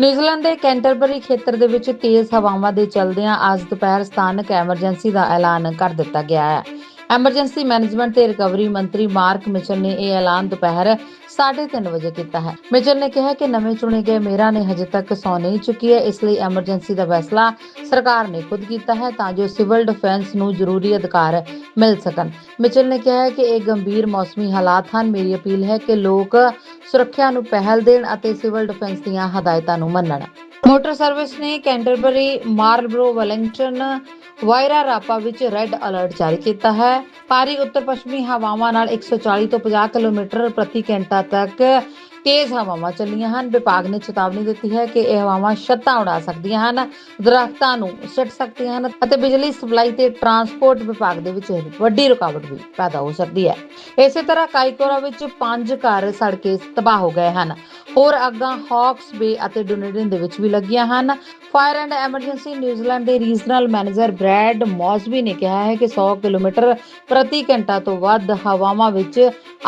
New Zealand ਦੇ Canterbury ਖੇਤਰ ਦੇ ਵਿੱਚ ਤੇਜ਼ ਹਵਾਵਾਂ ਦੇ ਚੱਲਦਿਆਂ ਅੱਜ ਦੁਪਹਿਰ ਸਥਾਨਕ ਐਮਰਜੈਂਸੀ ਦਾ ਐਲਾਨ ਕਰ ਦਿੱਤਾ ਗਿਆ ਹੈ। ਐਮਰਜੈਂਸੀ ਮੈਨੇਜਮੈਂਟ ਤੇ ਰਿਕਵਰੀ ਮੰਤਰੀ ਮਾਰਕ ਮਿਚਲ ਨੇ ਇਹ ਐਲਾਨ ਦੁਪਹਿਰ 3:30 ਵਜੇ ਕੀਤਾ ਹੈ। ਮਿਚਲ ਨੇ ਕਿਹਾ ਕਿ ਨਵੇਂ ਚੁਣੇ ਗਏ ਮੇਅਰਾਂ ਨੇ ਹਜੇ ਤੱਕ ਸੌ ਨਹੀਂ ਚੁੱਕੀ ਹੈ, ਇਸ ਲਈ ਐਮਰਜੈਂਸੀ ਦਾ ਫੈਸਲਾ ਸਰਕਾਰ ਨੇ ਖੁਦ ਕੀਤਾ ਹੈ ਤਾਂ ਜੋ ਸਿਵਲ ਡਿਫੈਂਸ ਨੂੰ ਜ਼ਰੂਰੀ ਅਧਿਕਾਰ ਮਿਲ ਸਕਣ। ਮਿਚਲ ਨੇ ਕਿਹਾ ਕਿ ਇਹ ਗੰਭੀਰ ਮੌਸਮੀ ਹਾਲਾਤ ਹਨ। ਮੇਰੀ ਅਪੀਲ ਹੈ ਕਿ ਲੋਕ ਸੁਰੱਖਿਆ ਨੂੰ ਪਹਿਲ ਦੇਣ ਅਤੇ ਸਿਵਲ ਡਿਫੈਂਸ ਦੀਆਂ ਹਦਾਇਤਾਂ ਨੂੰ ਮੰਨਣ। ਮੋਟਰ ਸਰਵਿਸ ਨੇ Canterbury Marlborough Wellington Wairarapa ਵਿੱਚ ਰੈੱਡ ਅਲਰਟ ਜਾਰੀ ਕੀਤਾ ਹੈ। ਭਾਰੀ ਉੱਤਰ ਪੱਛਮੀ ਹਵਾਵਾਂ ਨਾਲ 140 ਤੋਂ 50 ਕਿਲੋਮੀਟਰ ਪ੍ਰਤੀ ਘੰਟਾ ਤੱਕ ਤੇਜ਼ ਹਵਾਵਾਂ ਚੱਲੀਆਂ ਹਨ। ਵਿਭਾਗ ਨੇ ਚੇਤਾਵਨੀ ਦਿੱਤੀ ਹੈ ਕਿ ਇਹ ਹਵਾਵਾਂ ਛੱਤਾਂ ਉਡਾ ਸਕਦੀਆਂ ਹਨ, ਦਰਖਤਾਂ ਨੂੰ ਸਿੱਟ ਸਕਦੀਆਂ ਹਨ ਅਤੇ ਬਿਜਲੀ ਸਪਲਾਈ ਤੇ ਟਰਾਂਸਪੋਰਟ ਵਿਭਾਗ ਦੇ ਵਿੱਚ ਵੱਡੀ ਰੁਕਾਵਟ ਵੀ ਪੈਦਾ ਹੋ ਸਕਦੀ ਹੈ। ਇਸੇ ਤਰ੍ਹਾਂ ਕਾਈਕੋਰਾ ਵਿੱਚ ਪੰਜ ਘਰ ਸੜ ਕੇ ਤਬਾਹ ਹੋ ਗਏ ਹਨ। ਹੋਰ ਅੱਗਾਂ ਹਾਕਸ ਬੇ ਅਤੇ ਡੁਨੇਡਨ ਦੇ ਵਿੱਚ ਵੀ ਲੱਗੀਆਂ ਹਨ। Fire and emergency New Zealand ਦੇ ਰੀਜਨਲ ਮੈਨੇਜਰ ਬ੍ਰੈਡ ਮੌਸਬੀ ਨੇ ਕਿਹਾ ਹੈ ਕਿ 100 ਕਿਲੋਮੀਟਰ ਪ੍ਰਤੀ ਘੰਟਾ ਤੋਂ ਵੱਧ ਹਵਾਵਾਂ ਵਿੱਚ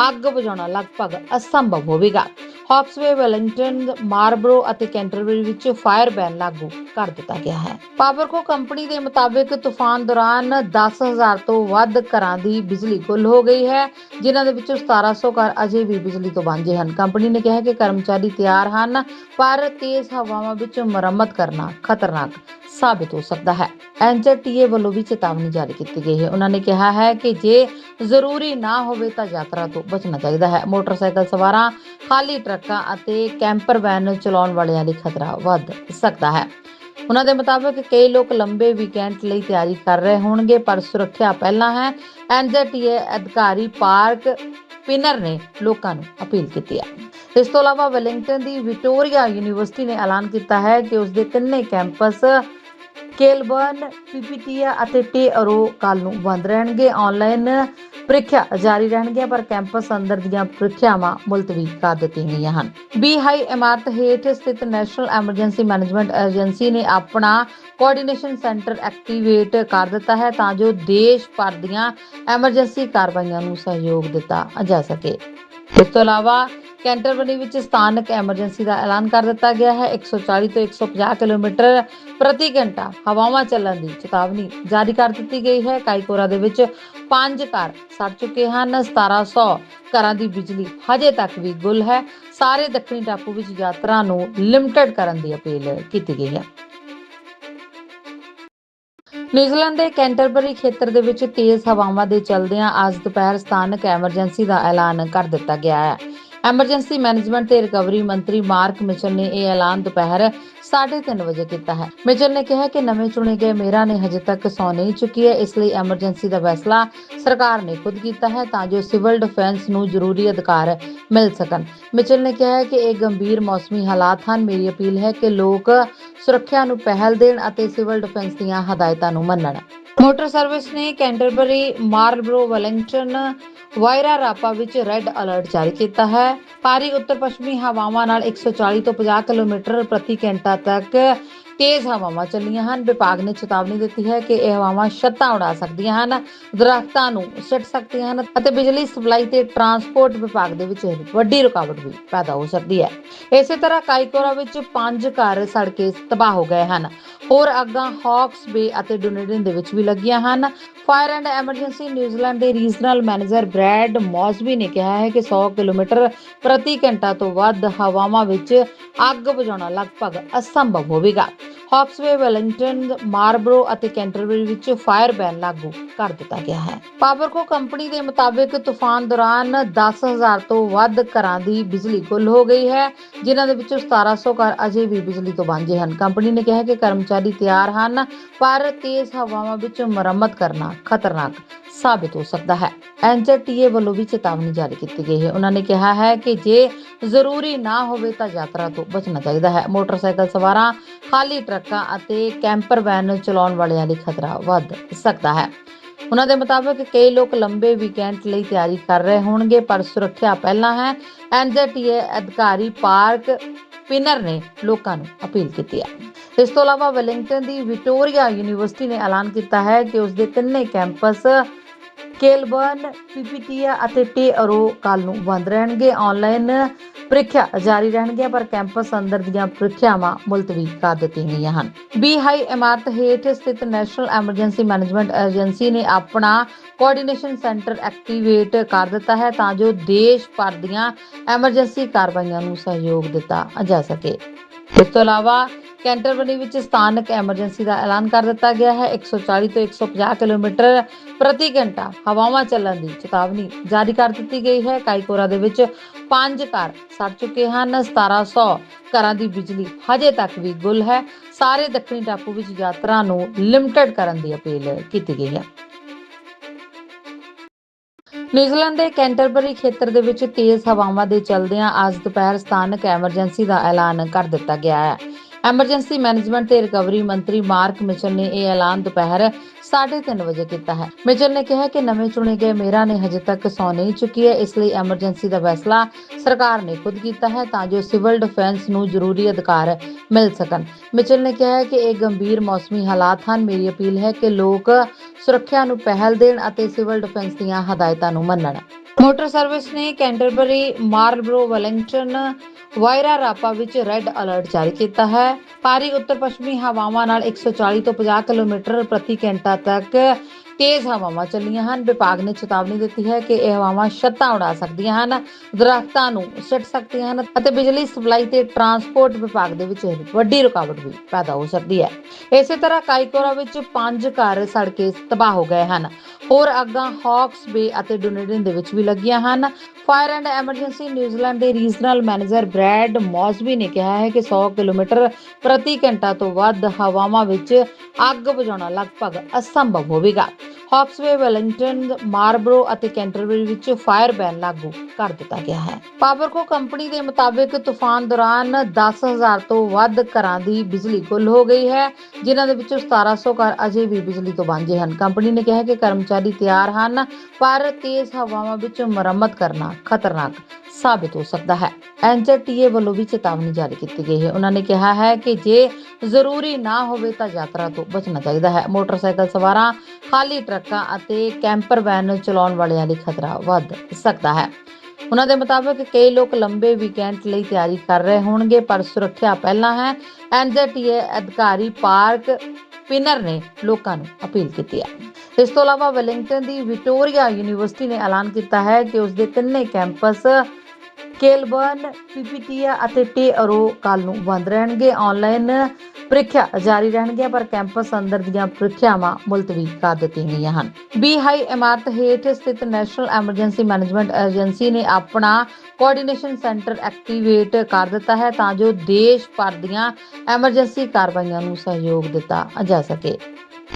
ਅੱਗ ਬੁਝਾਉਣਾ ਲਗਭਗ ਅਸੰਭਵ ਹੋਵੇਗਾ। ਹਾਕਸਵੇ ਵੈਲਿੰਗਟਨ ਮਾਰਬਰੋ ਅਤੇ ਕੈਂਟਰਬਰੀ ਵਿੱਚ ਫਾਇਰ ਬੈਨ ਲਾਗੂ ਕਰ ਦਿੱਤਾ ਗਿਆ ਹੈ। ਪਾਵਰਕੋ ਕੰਪਨੀ ਦੇ ਮੁਤਾਬਿਕ ਤੂਫਾਨ ਦੌਰਾਨ 10000 ਤੋਂ ਵੱਧ ਘਰਾਂ ਦੀ ਬਿਜਲੀ ਗੁੱਲ ਹੋ ਗਈ ਹੈ, ਜਿਨ੍ਹਾਂ ਦੇ ਵਿੱਚੋਂ 1700 ਘਰ ਅਜੇ ਵੀ ਬਿਜਲੀ ਤੋਂ ਵਾਂਝੇ ਹਨ। ਕੰਪਨੀ ਨੇ ਕਿਹਾ ਕਿ ਕਰਮਚਾਰੀ ਤਿਆਰ ਹਨ, ਪਰ ਤੇਜ਼ ਹਵਾਵਾਂ ਵਿੱਚ ਮੁਰੰਮਤ ਕਰਨਾ ਖਤਰਨਾਕ ਸਾਬਿਤ ਹੋ ਸਕਦਾ ਹੈ। ਐਨਜੀਟੀਏ ਵੱਲੋਂ ਵੀ ਚੇਤਾਵਨੀ ਜਾਰੀ ਕੀਤੀ ਗਈ ਹੈ। ਉਹਨਾਂ ਨੇ ਕਿਹਾ ਹੈ ਕਿ ਜੇ ਜ਼ਰੂਰੀ ਨਾ ਹੋਵੇ ਤਾਂ ਯਾਤਰਾ ਤੋਂ ਬਚਣਾ ਚਾਹੀਦਾ ਹੈ। ਮੋਟਰਸਾਈਕਲ ਸਵਾਰਾਂ ਖਾਲੀ ਟਰੱਕਾਂ ਅਤੇ ਕੈਂਪਰ ਵੈਨ ਚਲਾਉਣ ਵਾਲਿਆਂ ਲਈ ਖਤਰਾ ਵੱਧ ਸਕਦਾ ਹੈ। ਉਹਨਾਂ ਦੇ ਮੁਤਾਬਕ ਕਈ ਲੋਕ ਲੰਬੇ ਵੀਕਐਂਡ ਲਈ ਤਿਆਰੀ ਕਰ ਰਹੇ ਹੋਣਗੇ, ਪਰ ਸੁਰੱਖਿਆ ਪਹਿਲਾਂ ਹੈ ਐਨਜੀਟੀਏ ਅਧਿਕਾਰੀ ਪਾਰਕ ਪਿਨਰ ਨੇ ਲੋਕਾਂ ਨੂੰ ਅਪੀਲ ਕੀਤੀ ਹੈ। ਇਸ ਤੋਂ ਇਲਾਵਾ ਵੈਲਿੰਗਟਨ ਦੀ ਵਿਕਟੋਰੀਆ ਯੂਨੀਵਰਸਿਟੀ ਨੇ ਐਲਾਨ ਕੀਤਾ ਹੈ ਕਿ ਉਸ ਦੇ ਤਿੰਨੇ ਕੈਂਪਸ ਕੇਲਬਰਨ ਪੀਪੀਟੀਆ ਅਤੇ ਟੇਅਰੋ ਕੱਲ ਨੂੰ ਬੰਦ ਰਹਿਣਗੇ। ਆਨਲਾਈਨ ਪ੍ਰੀਖਿਆ ਜਾਰੀ ਰਹਿਣਗੀਆਂ, ਪਰ ਕੈਂਪਸ ਅੰਦਰ ਦੀਆਂ ਪ੍ਰੀਖਿਆਵਾਂ ਮੁਲਤਵੀ ਕਰ ਦਿੱਤੀਆਂ ਗਈਆਂ ਹਨ। ਬੀ ਇਮਾਰਤ ਹੇਠ ਸਥਿਤ ਨੈਸ਼ਨਲ ਐਮਰਜੈਂਸੀ ਮੈਨੇਜਮੈਂਟ ਏਜੰਸੀ ਨੇ ਆਪਣਾ ਕੋਆਰਡੀਨੇਸ਼ਨ ਸੈਂਟਰ ਐਕਟੀਵੇਟ ਕਰ ਦਿੱਤਾ ਹੈ ਤਾਂ ਜੋ ਦੇਸ਼ ਭਰ ਦੀਆਂ ਐਮਰਜੈਂਸੀ ਕਾਰਵਾਈਆਂ ਨੂੰ ਸਹਿਯੋਗ ਦਿੱਤਾ ਜਾ ਸਕੇ। ਇਸ ਤੋਂ ਇਲਾਵਾ ਕੈਂਟਰਬਰੀ ਵਿੱਚ ਸਥਾਨਕ ਐਮਰਜੈਂਸੀ ਦਾ ਐਲਾਨ ਕਰ ਦਿੱਤਾ ਗਿਆ ਹੈ। 140 ਤੋਂ 150 ਕਿਲੋਮੀਟਰ ਪ੍ਰਤੀ ਘੰਟਾ ਹਵਾਵਾਂ ਚੱਲਣ ਦੀ ਚੇਤਾਵਨੀ ਜਾਰੀ ਕਰ ਦਿੱਤੀ ਗਈ ਹੈ। ਕਾਈਕੋਰਾ ਦੇ ਵਿੱਚ ਪੰਜ ਘਰ ਸੜ ਚੁੱਕੇ ਹਨ। 1700 ਘਰਾਂ ਦੀ ਬਿਜਲੀ ਹਜੇ ਤੱਕ ਵੀ ਗੁੱਲ ਹੈ। ਸਾਰੇ ਦੱਖਣੀ ਟਾਪੂ ਵਿੱਚ ਯਾਤਰਾ ਨੂੰ ਲਿਮਟਿਡ ਕਰਨ ਦੀ ਅਪੀਲ ਕੀਤੀ ਗਈ ਹੈ। ਨਿਊਜ਼ੀਲੈਂਡ ਦੇ ਕੈਂਟਰਬਰੀ ਖੇਤਰ ਦੇ ਵਿੱਚ ਤੇਜ਼ ਹਵਾਵਾਂ ਦੇ ਚੱਲਦਿਆਂ ਅੱਜ ਦੁਪਹਿਰ ਸਥਾਨਕ ਐਮਰਜੈਂਸੀ ਦਾ ਐਲਾਨ ਕਰ ਦਿੱਤਾ ਗਿਆ ਹੈ। ਐਮਰਜੈਂਸੀ ਮੈਨੇਜਮੈਂਟ ਤੇ ਰਿਕਵਰੀ ਮੰਤਰੀ ਮਾਰਕ ਮਿਚਲ ਨੇ ਇਹ ਐਲਾਨ ਦੁਪਹਿਰ 3:30 ਵਜੇ ਕੀਤਾ ਹੈ। ਮਿਚਲ ਨੇ ਕਿਹਾ ਕਿ ਨਵੇਂ ਚੁਣੇ ਗਏ ਮੇਅਰਾਂ ਨੇ ਹਜੇ ਤੱਕ ਸੌ ਨਹੀਂ ਚੁੱਕੀ ਹੈ, ਇਸ ਲਈ ਐਮਰਜੈਂਸੀ ਦਾ ਫੈਸਲਾ ਸਰਕਾਰ ਨੇ ਖੁਦ ਕੀਤਾ ਹੈ ਤਾਂ ਜੋ ਸਿਵਲ ਡਿਫੈਂਸ ਨੂੰ ਜ਼ਰੂਰੀ ਅਧਿਕਾਰ ਮਿਲ ਸਕਣ। ਮਿਚਲ ਨੇ ਕਿਹਾ ਹੈ ਕਿ ਇਹ ਗੰਭੀਰ ਮੌਸਮੀ ਹਾਲਾਤ ਹਨ। ਮੇਰੀ ਅਪੀਲ ਹੈ ਕਿ ਲੋਕ ਸੁਰੱਖਿਆ ਨੂੰ ਪਹਿਲ ਦੇਣ ਅਤੇ ਸਿਵਲ ਡਿਫੈਂਸ ਦੀਆਂ ਹਦਾਇਤਾਂ ਨੂੰ ਮੰਨਣ। ਮੋਟਰ ਸਰਵਿਸ ਨੇ Canterbury Marlborough Wellington Wairarapa ਵਿੱਚ ਰੈੱਡ ਅਲਰਟ ਜਾਰੀ ਕੀਤਾ ਹੈ। ਭਾਰੀ ਉੱਤਰ ਪੱਛਮੀ ਹਵਾਵਾਂ ਨਾਲ 140 ਤੋਂ 50 ਕਿਲੋਮੀਟਰ ਪ੍ਰਤੀ ਘੰਟਾ ਤੱਕ ਤੇਜ਼ ਹਵਾਵਾਂ ਚੱਲੀਆਂ ਹਨ। ਵਿਭਾਗ ਨੇ ਚੇਤਾਵਨੀ ਦਿੱਤੀ ਹੈ ਕਿ ਇਹ ਹਵਾਵਾਂ ਛੱਤਾਂ ਉਡਾ ਸਕਦੀਆਂ ਹਨ, ਦਰਖਤਾਂ ਨੂੰ ਸਿੱਟ ਸਕਦੀਆਂ ਹਨ ਅਤੇ ਬਿਜਲੀ ਸਪਲਾਈ ਤੇ ਟਰਾਂਸਪੋਰਟ ਵਿਭਾਗ ਦੇ ਵਿੱਚ ਵੱਡੀ ਰੁਕਾਵਟ ਵੀ ਪੈਦਾ ਹੋ ਸਕਦੀ ਹੈ। ਇਸੇ ਤਰ੍ਹਾਂ ਕਾਈਕੋਰਾ ਵਿੱਚ ਪੰਜ ਘਰ ਸੜ ਕੇ ਤਬਾਹ ਹੋ ਗਏ ਹਨ। ਹੋਰ ਅੱਗਾਂ ਹਾਕਸ ਬੇ ਅਤੇ ਡੁਨੇਡਨ ਦੇ ਵਿੱਚ ਵੀ ਲੱਗੀਆਂ ਹਨ। Fire and emergency New Zealand ਦੇ ਰੀਜਨਲ ਮੈਨੇਜਰ ਬ੍ਰੈਡ ਮੌਸਬੀ ਨੇ ਕਿਹਾ ਹੈ ਕਿ 100 ਕਿਲੋਮੀਟਰ ਪ੍ਰਤੀ ਘੰਟਾ ਤੋਂ ਵੱਧ ਹਵਾਵਾਂ ਵਿੱਚ ਅੱਗ ਬੁਝਾਉਣਾ ਲਗਭਗ ਅਸੰਭਵ ਹੋਵੇਗਾ। ਹਾਕਸਵੇ ਵੈਲਿੰਗਟਨ ਮਾਰਬਰੋ ਅਤੇ ਕੈਂਟਰਬਰੀ ਵਿੱਚ ਫਾਇਰ ਬੈਨ ਲਾਗੂ ਕਰ ਦਿੱਤਾ ਗਿਆ ਹੈ। ਪਾਵਰਕੋ ਕੰਪਨੀ ਦੇ ਮੁਤਾਬਿਕ ਤੂਫਾਨ ਦੌਰਾਨ 10000 ਤੋਂ ਵੱਧ ਘਰਾਂ ਦੀ ਬਿਜਲੀ ਗੁੱਲ ਹੋ ਗਈ ਹੈ, ਜਿਨ੍ਹਾਂ ਦੇ ਵਿੱਚੋਂ 1700 ਘਰ ਅਜੇ ਵੀ ਬਿਜਲੀ ਤੋਂ ਵਾਂਝੇ ਹਨ। ਕੰਪਨੀ ਨੇ ਕਿਹਾ ਕਿ ਕਰਮਚਾਰੀ ਤਿਆਰ ਹਨ, ਪਰ ਤੇਜ਼ ਹਵਾਵਾਂ ਵਿੱਚ ਮੁਰੰਮਤ ਕਰਨਾ ਖਤਰਨਾਕ ਸਾਬਿਤ ਹੋ ਸਕਦਾ ਹੈ। ਐਨਜੀਟੀਏ ਵੱਲੋਂ ਵੀ ਚੇਤਾਵਨੀ ਜਾਰੀ ਕੀਤੀ ਗਈ ਹੈ। ਉਹਨਾਂ ਨੇ ਕਿਹਾ ਹੈ ਕਿ ਜੇ ਜ਼ਰੂਰੀ ਨਾ ਹੋਵੇ ਤਾਂ ਯਾਤਰਾ ਤੋਂ ਬਚਣਾ ਚਾਹੀਦਾ ਹੈ। ਮੋਟਰਸਾਈਕਲ ਸਵਾਰਾਂ, ਖਾਲੀ ਟਰੱਕ ਅਤੇ ਕੈਂਪਰ ਵੈਨ ਚਲਾਉਣ ਵਾਲਿਆਂ ਲਈ ਖਤਰਾ ਵੱਧ ਸਕਦਾ ਹੈ। ਉਹਨਾਂ ਦੇ ਮੁਤਾਬਕ ਕਈ ਲੋਕ ਲੰਬੇ ਵੀਕਐਂਡ ਲਈ ਤਿਆਰੀ ਕਰ ਰਹੇ ਹੋਣਗੇ, ਪਰ ਸੁਰੱਖਿਆ ਪਹਿਲਾਂ ਹੈ ਐਨਜੀਟੀਏ ਅਧਿਕਾਰੀ ਪਾਰਕ ਪਿਨਰ ਨੇ ਲੋਕਾਂ ਨੂੰ ਅਪੀਲ ਕੀਤੀ ਹੈ। ਇਸ ਤੋਂ ਇਲਾਵਾ ਵੈਲਿੰਗਟਨ ਦੀ ਵਿਕਟੋਰੀਆ ਯੂਨੀਵਰਸਿਟੀ ਨੇ ਐਲਾਨ ਕੀਤਾ ਹੈ ਕਿ ਉਸ ਦੇ ਤਿੰਨੇ ਕੈਂਪਸ ਕੇਲਬਰਨ, ਪੀਪੀਟੀਆ ਅਤੇ ਟੇਅਰੋ ਕੱਲ ਨੂੰ ਬੰਦ ਰਹਿਣਗੇ। ਆਨਲਾਈਨ ਪ੍ਰੀਖਿਆ ਜਾਰੀ ਰਹਿਣਗੀਆਂ, ਪਰ ਕੈਂਪਸ ਅੰਦਰ ਦੀਆਂ ਪ੍ਰੀਖਿਆਵਾਂ ਮੁਲਤਵੀ ਕਰ ਦਿੱਤੀਆਂ ਗਈਆਂ ਹਨ। ਬੀ ਹਾਈ ਇਮਾਰਤ ਹੇਠ ਸਥਿਤ ਨੈਸ਼ਨਲ ਐਮਰਜੈਂਸੀ ਮੈਨੇਜਮੈਂਟ ਏਜੰਸੀ ਨੇ ਆਪਣਾ ਕੋਆਰਡੀਨੇਸ਼ਨ ਸੈਂਟਰ ਐਕਟੀਵੇਟ ਕਰ ਦਿੱਤਾ ਹੈ ਤਾਂ ਜੋ ਦੇਸ਼ ਭਰ ਦੀਆਂ ਐਮਰਜੈਂਸੀ ਕਾਰਵਾਈਆਂ ਨੂੰ ਸਹਿਯੋਗ ਦਿੱਤਾ ਜਾ ਸਕੇ। ਇਸ ਤੋਂ ਇਲਾਵਾ ਕੈਂਟਰਬਰੀ ਵਿੱਚ ਸਥਾਨਕ ਐਮਰਜੈਂਸੀ ਦਾ ਐਲਾਨ ਕਰ ਦਿੱਤਾ ਗਿਆ ਹੈ। 140 ਤੋਂ 150 ਕਿਲੋਮੀਟਰ ਪ੍ਰਤੀ ਘੰਟਾ ਹਵਾਵਾਂ ਚੱਲਣ ਦੀ ਚੇਤਾਵਨੀ ਜਾਰੀ ਕਰ ਦਿੱਤੀ ਗਈ ਹੈ। ਕਾਈਕੋਰਾ ਦੇ ਵਿੱਚ ਪੰਜ ਘਰ ਸੜ ਚੁੱਕੇ ਹਨ। 1700 ਘਰਾਂ ਦੀ ਬਿਜਲੀ ਹਜੇ ਤੱਕ ਵੀ ਗੁੱਲ ਹੈ। ਸਾਰੇ ਦੱਖਣੀ ਟਾਪੂ ਵਿੱਚ ਯਾਤਰਾ ਨੂੰ ਲਿਮਟਿਡ ਕਰਨ ਦੀ ਅਪੀਲ ਕੀਤੀ ਗਈ ਹੈ। ਨਿਊਜ਼ੀਲੈਂਡ ਦੇ ਕੈਂਟਰਬਰੀ ਖੇਤਰ ਦੇ ਵਿੱਚ ਤੇਜ਼ ਹਵਾਵਾਂ ਦੇ ਚੱਲਦਿਆਂ ਅੱਜ ਦੁਪਹਿਰ ਸਥਾਨਕ ਐਮਰਜੈਂਸੀ ਦਾ ਐਲਾਨ ਕਰ ਦਿੱਤਾ ਗਿਆ ਹੈ। ਐਮਰਜੈਂਸੀ ਮੈਨੇਜਮੈਂਟ ਤੇ ਰਿਕਵਰੀ ਮੰਤਰੀ ਮਾਰਕ ਮਿਚਲ ਨੇ ਇਹ ਐਲਾਨ ਦੁਪਹਿਰ 3:30 ਵਜੇ ਕੀਤਾ ਹੈ। ਮਿਚਲ ਨੇ ਕਿਹਾ ਕਿ ਨਵੇਂ ਚੁਣੇ ਗਏ ਮੇਅਰਾਂ ਨੇ ਹਜੇ ਤੱਕ ਸੌ ਨਹੀਂ ਚੁੱਕੀ ਹੈ, ਇਸ ਲਈ ਐਮਰਜੈਂਸੀ ਦਾ ਫੈਸਲਾ ਸਰਕਾਰ ਨੇ ਖੁਦ ਕੀਤਾ ਹੈ ਤਾਂ ਜੋ ਸਿਵਲ ਡਿਫੈਂਸ ਨੂੰ ਜ਼ਰੂਰੀ ਅਧਿਕਾਰ ਮਿਲ ਸਕਣ। ਮਿਚਲ ਨੇ ਕਿਹਾ ਹੈ ਕਿ ਇਹ ਗੰਭੀਰ ਮੌਸਮੀ ਹਾਲਾਤ ਹਨ। ਮੇਰੀ ਅਪੀਲ ਹੈ ਕਿ ਲੋਕ ਸੁਰੱਖਿਆ ਨੂੰ ਪਹਿਲ ਦੇਣ ਅਤੇ ਸਿਵਲ ਡਿਫੈਂਸ ਦੀਆਂ ਹਦਾਇਤਾਂ ਨੂੰ ਮੰਨਣ। ਮੋਟਰ ਸਰਵਿਸ ਨੇ Canterbury Marlborough Wellington Wairarapa ਵਿੱਚ ਰੈੱਡ ਅਲਰਟ ਜਾਰੀ ਕੀਤਾ ਹੈ। ਭਾਰੀ ਉੱਤਰ ਪੱਛਮੀ ਹਵਾਵਾਂ ਨਾਲ 140 ਤੋਂ 50 ਕਿਲੋਮੀਟਰ ਪ੍ਰਤੀ ਘੰਟਾ ਤੱਕ ਤੇਜ਼ ਹਵਾਵਾਂ ਚੱਲੀਆਂ ਹਨ। ਵਿਭਾਗ ਨੇ ਚੇਤਾਵਨੀ ਦਿੱਤੀ ਹੈ ਕਿ ਇਹ ਹਵਾਵਾਂ ਛੱਤਾਂ ਉਡਾ ਸਕਦੀਆਂ ਹਨ, ਦਰਖਤਾਂ ਨੂੰ ਸਿੱਟ ਸਕਦੀਆਂ ਹਨ ਅਤੇ ਬਿਜਲੀ ਸਪਲਾਈ ਤੇ ਟਰਾਂਸਪੋਰਟ ਵਿਭਾਗ ਦੇ ਵਿੱਚ ਵੱਡੀ ਰੁਕਾਵਟ ਵੀ ਪੈਦਾ ਹੋ ਸਕਦੀ ਹੈ। ਇਸੇ ਤਰ੍ਹਾਂ ਕਾਈਕੋਰਾ ਵਿੱਚ ਪੰਜ ਘਰ ਸੜ ਕੇ ਤਬਾਹ ਹੋ ਗਏ ਹਨ। ਹੋਰ ਅੱਗਾਂ ਹੌਕਸ ਬੇ ਅਤੇ ਡੋਨੇਡਨ ਦੇ ਵਿੱਚ ਵੀ ਲੱਗੀਆਂ ਹਨ। Fire and emergency New Zealand ਦੇ ਰੀਜਨਲ ਮੈਨੇਜਰ ਬ੍ਰੈਡ ਮੌਸਬੀ ਨੇ ਕਿਹਾ ਹੈ ਕਿ 100 ਕਿਲੋਮੀਟਰ ਪ੍ਰਤੀ ਘੰਟਾ ਤੋਂ ਵੱਧ ਹਵਾਵਾਂ ਵਿੱਚ ਅੱਗ ਬੁਝਾਉਣਾ ਲਗਭਗ ਅਸੰਭਵ ਹੋਵੇਗਾ। thank you Hawke's Bay Wellington Marlborough ਅਤੇ ਕੈਂਟਰਬਰੀ ਵਿੱਚ ਫਾਇਰ ਬੈਨ ਲਾਗੂ ਕਰ ਦਿੱਤਾ ਗਿਆ ਹੈ। ਪਾਵਰਕੋ ਕੰਪਨੀ ਦੇ ਮੁਤਾਬਿਕ ਤੂਫਾਨ ਦੌਰਾਨ 10000 ਤੋਂ ਵੱਧ ਘਰਾਂ ਦੀ ਬਿਜਲੀ ਗੁੱਲ ਹੋ ਗਈ ਹੈ, ਜਿਨ੍ਹਾਂ ਦੇ ਵਿੱਚੋਂ 1700 ਘਰ ਅਜੇ ਵੀ ਬਿਜਲੀ ਤੋਂ ਵਾਂਝੇ ਹਨ। ਕੰਪਨੀ ਨੇ ਕਿਹਾ ਕਿ ਕਰਮਚਾਰੀ ਤਿਆਰ ਹਨ, ਪਰ ਤੇਜ਼ ਹਵਾਵਾਂ ਵਿੱਚ ਮੁਰੰਮਤ ਕਰਨਾ ਖਤਰਨਾਕ ਸਾਬਿਤ ਹੋ ਸਕਦਾ ਹੈ। ਐਨਜੀਟੀਏ ਵੱਲੋਂ ਵੀ ਚੇਤਾਵਨੀ ਜਾਰੀ ਕੀਤੀ ਗਈ ਹੈ। ਉਹਨਾਂ ਨੇ ਕਿਹਾ ਹੈ ਕਿ ਜੇ ਜ਼ਰੂਰੀ ਨਾ ਹੋਵੇ ਤਾਂ ਯਾਤਰਾ ਤੋਂ ਬਚਣਾ ਚਾਹੀਦਾ ਹੈ। ਮੋਟਰਸਾਈਕਲ ਸਵਾਰਾਂ, ਖਾਲੀ ਟਰੱਕ ਅਤੇ ਕੈਂਪਰ ਵੈਨ ਚਲਾਉਣ ਵਾਲਿਆਂ ਲਈ ਖਤਰਾ ਵੱਧ ਸਕਦਾ ਹੈ। ਉਹਨਾਂ ਦੇ ਮੁਤਾਬਕ ਕਈ ਲੋਕ ਲੰਬੇ ਵੀਕਐਂਡ ਲਈ ਤਿਆਰੀ ਕਰ ਰਹੇ ਹੋਣਗੇ, ਪਰ ਸੁਰੱਖਿਆ ਪਹਿਲਾਂ ਹੈ ਐਨਜੀਟੀਏ ਅਧਿਕਾਰੀ ਪਾਰਕ ਪਿਨਰ ਨੇ ਲੋਕਾਂ ਨੂੰ ਅਪੀਲ ਕੀਤੀ ਹੈ। ਇਸ ਤੋਂ ਇਲਾਵਾ ਵੈਲਿੰਗਟਨ ਦੀ ਵਿਕਟੋਰੀਆ ਯੂਨੀਵਰਸਿਟੀ ਨੇ ਐਲਾਨ ਕੀਤਾ ਹੈ ਕਿ ਉਸ ਦੇ ਤਿੰਨੇ ਕੈਂਪਸ ਕੇਲਬਰਨ, ਪੀਪੀਟੀਆ ਅਤੇ ਟੇ ਕੱਲ ਨੂੰ ਬੰਦ ਰਹਿਣਗੇ। ਆਨਲਾਈਨ ਪ੍ਰੀਖਿਆ ਜਾਰੀ ਰਹਿਣਗੀਆਂ, ਪਰ ਕੈਂਪਸ ਅੰਦਰ ਦੀਆਂ ਪ੍ਰੀਖਿਆਵਾਂ ਮੁਲਤਵੀ ਕਰ ਦਿੱਤੀਆਂ ਗਈਆਂ ਹਨ। ਬੀ ਹਾਈ ਇਮਾਰਤ ਹੇਠ ਸਥਿਤ ਨੈਸ਼ਨਲ ਐਮਰਜੈਂਸੀ ਮੈਨੇਜਮੈਂਟ ਏਜੰਸੀ ਨੇ ਆਪਣਾ ਕੋਆਰਡੀਨੇਸ਼ਨ ਸੈਂਟਰ ਐਕਟੀਵੇਟ ਕਰ ਦਿੱਤਾ ਹੈ ਤਾਂ ਜੋ ਦੇਸ਼ ਭਰ ਦੀਆਂ ਐਮਰਜੈਂਸੀ ਕਾਰਵਾਈਆਂ ਨੂੰ ਸਹਿਯੋਗ ਦਿੱਤਾ ਜਾ ਸਕੇ।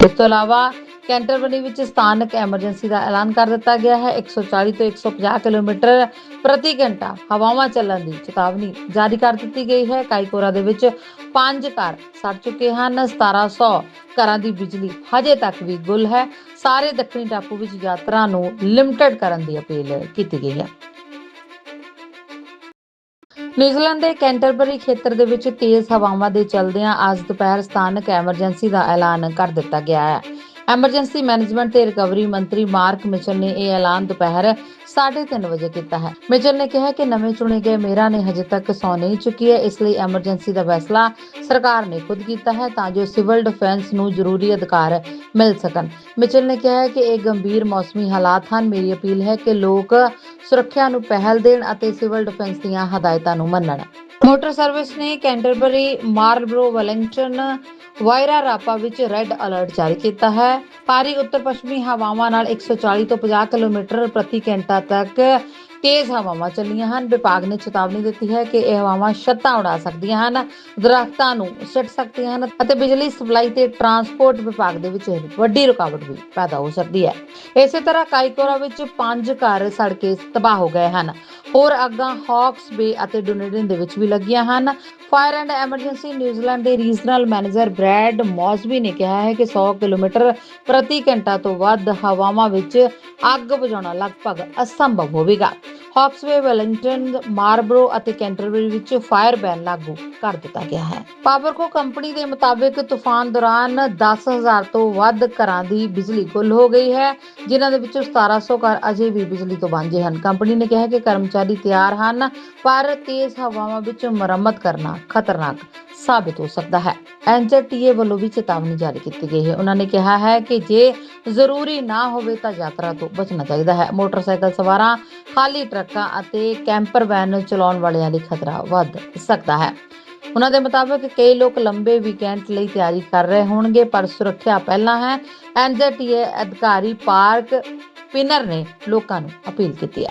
ਇਸ ਤੋਂ ਇਲਾਵਾ ਕੈਂਟਰਬਰੀ ਵਿੱਚ ਸਥਾਨਕ ਐਮਰਜੈਂਸੀ ਦਾ ਐਲਾਨ ਕਰ ਦਿੱਤਾ ਗਿਆ ਹੈ। 140 ਤੋਂ 150 ਕਿਲੋਮੀਟਰ ਪ੍ਰਤੀ ਘੰਟਾ ਹਵਾਵਾਂ ਚੱਲਣ ਦੀ ਚੇਤਾਵਨੀ ਜਾਰੀ ਕਰ ਦਿੱਤੀ ਗਈ ਹੈ। ਕਾਈਕੋਰਾ ਦੇ ਵਿੱਚ ਪੰਜ ਘਰ ਸੜ ਚੁੱਕੇ ਹਨ। 1700 ਘਰਾਂ ਦੀ ਬਿਜਲੀ ਹਜੇ ਤੱਕ ਵੀ ਗੁੱਲ ਹੈ। ਸਾਰੇ ਦੱਖਣੀ ਟਾਪੂ ਵਿੱਚ ਯਾਤਰਾ ਨੂੰ ਲਿਮਟਿਡ ਕਰਨ ਦੀ ਅਪੀਲ ਕੀਤੀ ਗਈ ਹੈ। ਨਿਊਜ਼ੀਲੈਂਡ ਦੇ ਕੈਂਟਰਬਰੀ ਖੇਤਰ ਦੇ ਵਿੱਚ ਤੇਜ਼ ਹਵਾਵਾਂ ਦੇ ਚੱਲਦਿਆਂ ਅੱਜ ਦੁਪਹਿਰ ਸਥਾਨਕ ਐਮਰਜੈਂਸੀ ਦਾ ਐਲਾਨ ਕਰ ਦਿੱਤਾ ਗਿਆ ਹੈ। ਐਮਰਜੈਂਸੀ ਮੈਨੇਜਮੈਂਟ ਤੇ ਰਿਕਵਰੀ ਮੰਤਰੀ ਮਾਰਕ ਮਿਚਲ ਨੇ ਇਹ ਐਲਾਨ ਦੁਪਹਿਰ 3:30 ਵਜੇ ਕੀਤਾ ਹੈ। ਮਿਚਲ ਨੇ ਕਿਹਾ ਕਿ ਨਵੇਂ ਚੁਣੇ ਗਏ ਮੇਅਰਾਂ ਨੇ ਹਜੇ ਤੱਕ ਸੌ ਨਹੀਂ ਚੁੱਕੀ ਹੈ, ਇਸ ਲਈ ਐਮਰਜੈਂਸੀ ਦਾ ਫੈਸਲਾ ਸਰਕਾਰ ਨੇ ਖੁਦ ਕੀਤਾ ਹੈ ਤਾਂ ਜੋ ਸਿਵਲ ਡਿਫੈਂਸ ਨੂੰ ਜ਼ਰੂਰੀ ਅਧਿਕਾਰ ਮਿਲ ਸਕਣ। ਮਿਚਲ ਨੇ ਕਿਹਾ ਹੈ ਕਿ ਇਹ ਗੰਭੀਰ ਮੌਸਮੀ ਹਾਲਾਤ ਹਨ। ਮੇਰੀ ਅਪੀਲ ਹੈ ਕਿ ਲੋਕ ਸੁਰੱਖਿਆ ਨੂੰ ਪਹਿਲ ਦੇਣ ਅਤੇ ਸਿਵਲ ਡਿਫੈਂਸ ਦੀਆਂ ਹਦਾਇਤਾਂ ਨੂੰ ਮੰਨਣ। ਮੋਟਰ ਸਰਵਿਸ ਨੇ Canterbury Marlborough Wellington Wairarapa ਵਿੱਚ ਰੈੱਡ ਅਲਰਟ ਜਾਰੀ ਕੀਤਾ ਹੈ। ਭਾਰੀ ਉੱਤਰ ਪੱਛਮੀ ਹਵਾਵਾਂ ਨਾਲ 140 ਤੋਂ 50 ਕਿਲੋਮੀਟਰ ਪ੍ਰਤੀ ਘੰਟਾ ਤੱਕ ਤੇਜ਼ ਹਵਾਵਾਂ ਚੱਲੀਆਂ ਹਨ। ਵਿਭਾਗ ਨੇ ਚੇਤਾਵਨੀ ਦਿੱਤੀ ਹੈ ਕਿ ਇਹ ਹਵਾਵਾਂ ਛੱਤਾਂ ਉਡਾ ਸਕਦੀਆਂ ਹਨ, ਦਰਖਤਾਂ ਨੂੰ ਸਿੱਟ ਸਕਦੀਆਂ ਹਨ ਅਤੇ ਬਿਜਲੀ ਸਪਲਾਈ ਤੇ ਟਰਾਂਸਪੋਰਟ ਵਿਭਾਗ ਦੇ ਵਿੱਚ ਵੱਡੀ ਰੁਕਾਵਟ ਵੀ ਪੈਦਾ ਹੋ ਸਕਦੀ ਹੈ। ਇਸੇ ਤਰ੍ਹਾਂ ਕਾਈਕੋਰਾ ਵਿੱਚ ਪੰਜ ਘਰ ਸੜ ਕੇ ਤਬਾਹ ਹੋ ਗਏ ਹਨ। ਹੋਰ ਅੱਗਾਂ ਹੌਕਸ ਬੇ ਅਤੇ ਡੋਨੇਡਨ ਦੇ ਵਿੱਚ ਵੀ ਲੱਗੀਆਂ ਹਨ। Fire and emergency New Zealand ਦੇ ਰੀਜਨਲ ਮੈਨੇਜਰ ਬ੍ਰੈਡ ਮੌਸਬੀ ਨੇ ਕਿਹਾ ਹੈ ਕਿ 100 ਕਿਲੋਮੀਟਰ ਪ੍ਰਤੀ ਘੰਟਾ ਤੋਂ ਵੱਧ ਹਵਾਵਾਂ ਵਿੱਚ ਅੱਗ ਬੁਝਾਉਣਾ ਲਗਭਗ ਅਸੰਭਵ ਹੋਵੇਗਾ। Thank you. Hawke's Bay Wellington Marlborough ਅਤੇ ਕੈਂਟਰਬਰੀ ਵਿੱਚ ਫਾਇਰ ਬੈਨ ਲਾਗੂ ਕਰ ਦਿੱਤਾ ਗਿਆ ਹੈ। ਪਾਵਰਕੋ ਕੰਪਨੀ ਦੇ ਮੁਤਾਬਿਕ ਤੂਫਾਨ ਦੌਰਾਨ 10000 ਤੋਂ ਵੱਧ ਘਰਾਂ ਦੀ ਬਿਜਲੀ ਗੁੱਲ ਹੋ ਗਈ ਹੈ, ਜਿਨ੍ਹਾਂ ਦੇ ਵਿੱਚੋਂ 1700 ਘਰ ਅਜੇ ਵੀ ਬਿਜਲੀ ਤੋਂ ਵਾਂਝੇ ਹਨ। ਕੰਪਨੀ ਨੇ ਕਿਹਾ ਕਿ ਕਰਮਚਾਰੀ ਤਿਆਰ ਹਨ, ਪਰ ਤੇਜ਼ ਹਵਾਵਾਂ ਵਿੱਚ ਮੁਰੰਮਤ ਕਰਨਾ ਖਤਰਨਾਕ ਸਾਬਿਤ ਹੋ ਸਕਦਾ ਹੈ। ਐਨਜੀਟੀਏ ਵੱਲੋਂ ਵੀ ਚੇਤਾਵਨੀ ਜਾਰੀ ਕੀਤੀ ਗਈ ਹੈ। ਉਹਨਾਂ ਨੇ ਕਿਹਾ ਹੈ ਕਿ ਜੇ ਜ਼ਰੂਰੀ ਨਾ ਹੋਵੇ ਤਾਂ ਯਾਤਰਾ ਤੋਂ ਬਚਣਾ ਚਾਹੀਦਾ ਹੈ। ਮੋਟਰਸਾਈਕਲ ਸਵਾਰਾਂ, ਖਾਲੀ ਟਰੱਕ ਅਤੇ ਕੈਂਪਰ ਵੈਨ ਚਲਾਉਣ ਵਾਲਿਆਂ ਲਈ ਖਤਰਾ ਵੱਧ ਸਕਦਾ ਹੈ। ਉਹਨਾਂ ਦੇ ਮੁਤਾਬਕ ਕਈ ਲੋਕ ਲੰਬੇ ਵੀਕਐਂਡ ਲਈ ਤਿਆਰੀ ਕਰ ਰਹੇ ਹੋਣਗੇ, ਪਰ ਸੁਰੱਖਿਆ ਪਹਿਲਾਂ ਹੈ ਐਨਜੀਟੀਏ ਅਧਿਕਾਰੀ ਪਾਰਕ ਪਿਨਰ ਨੇ ਲੋਕਾਂ ਨੂੰ ਅਪੀਲ ਕੀਤੀ ਹੈ।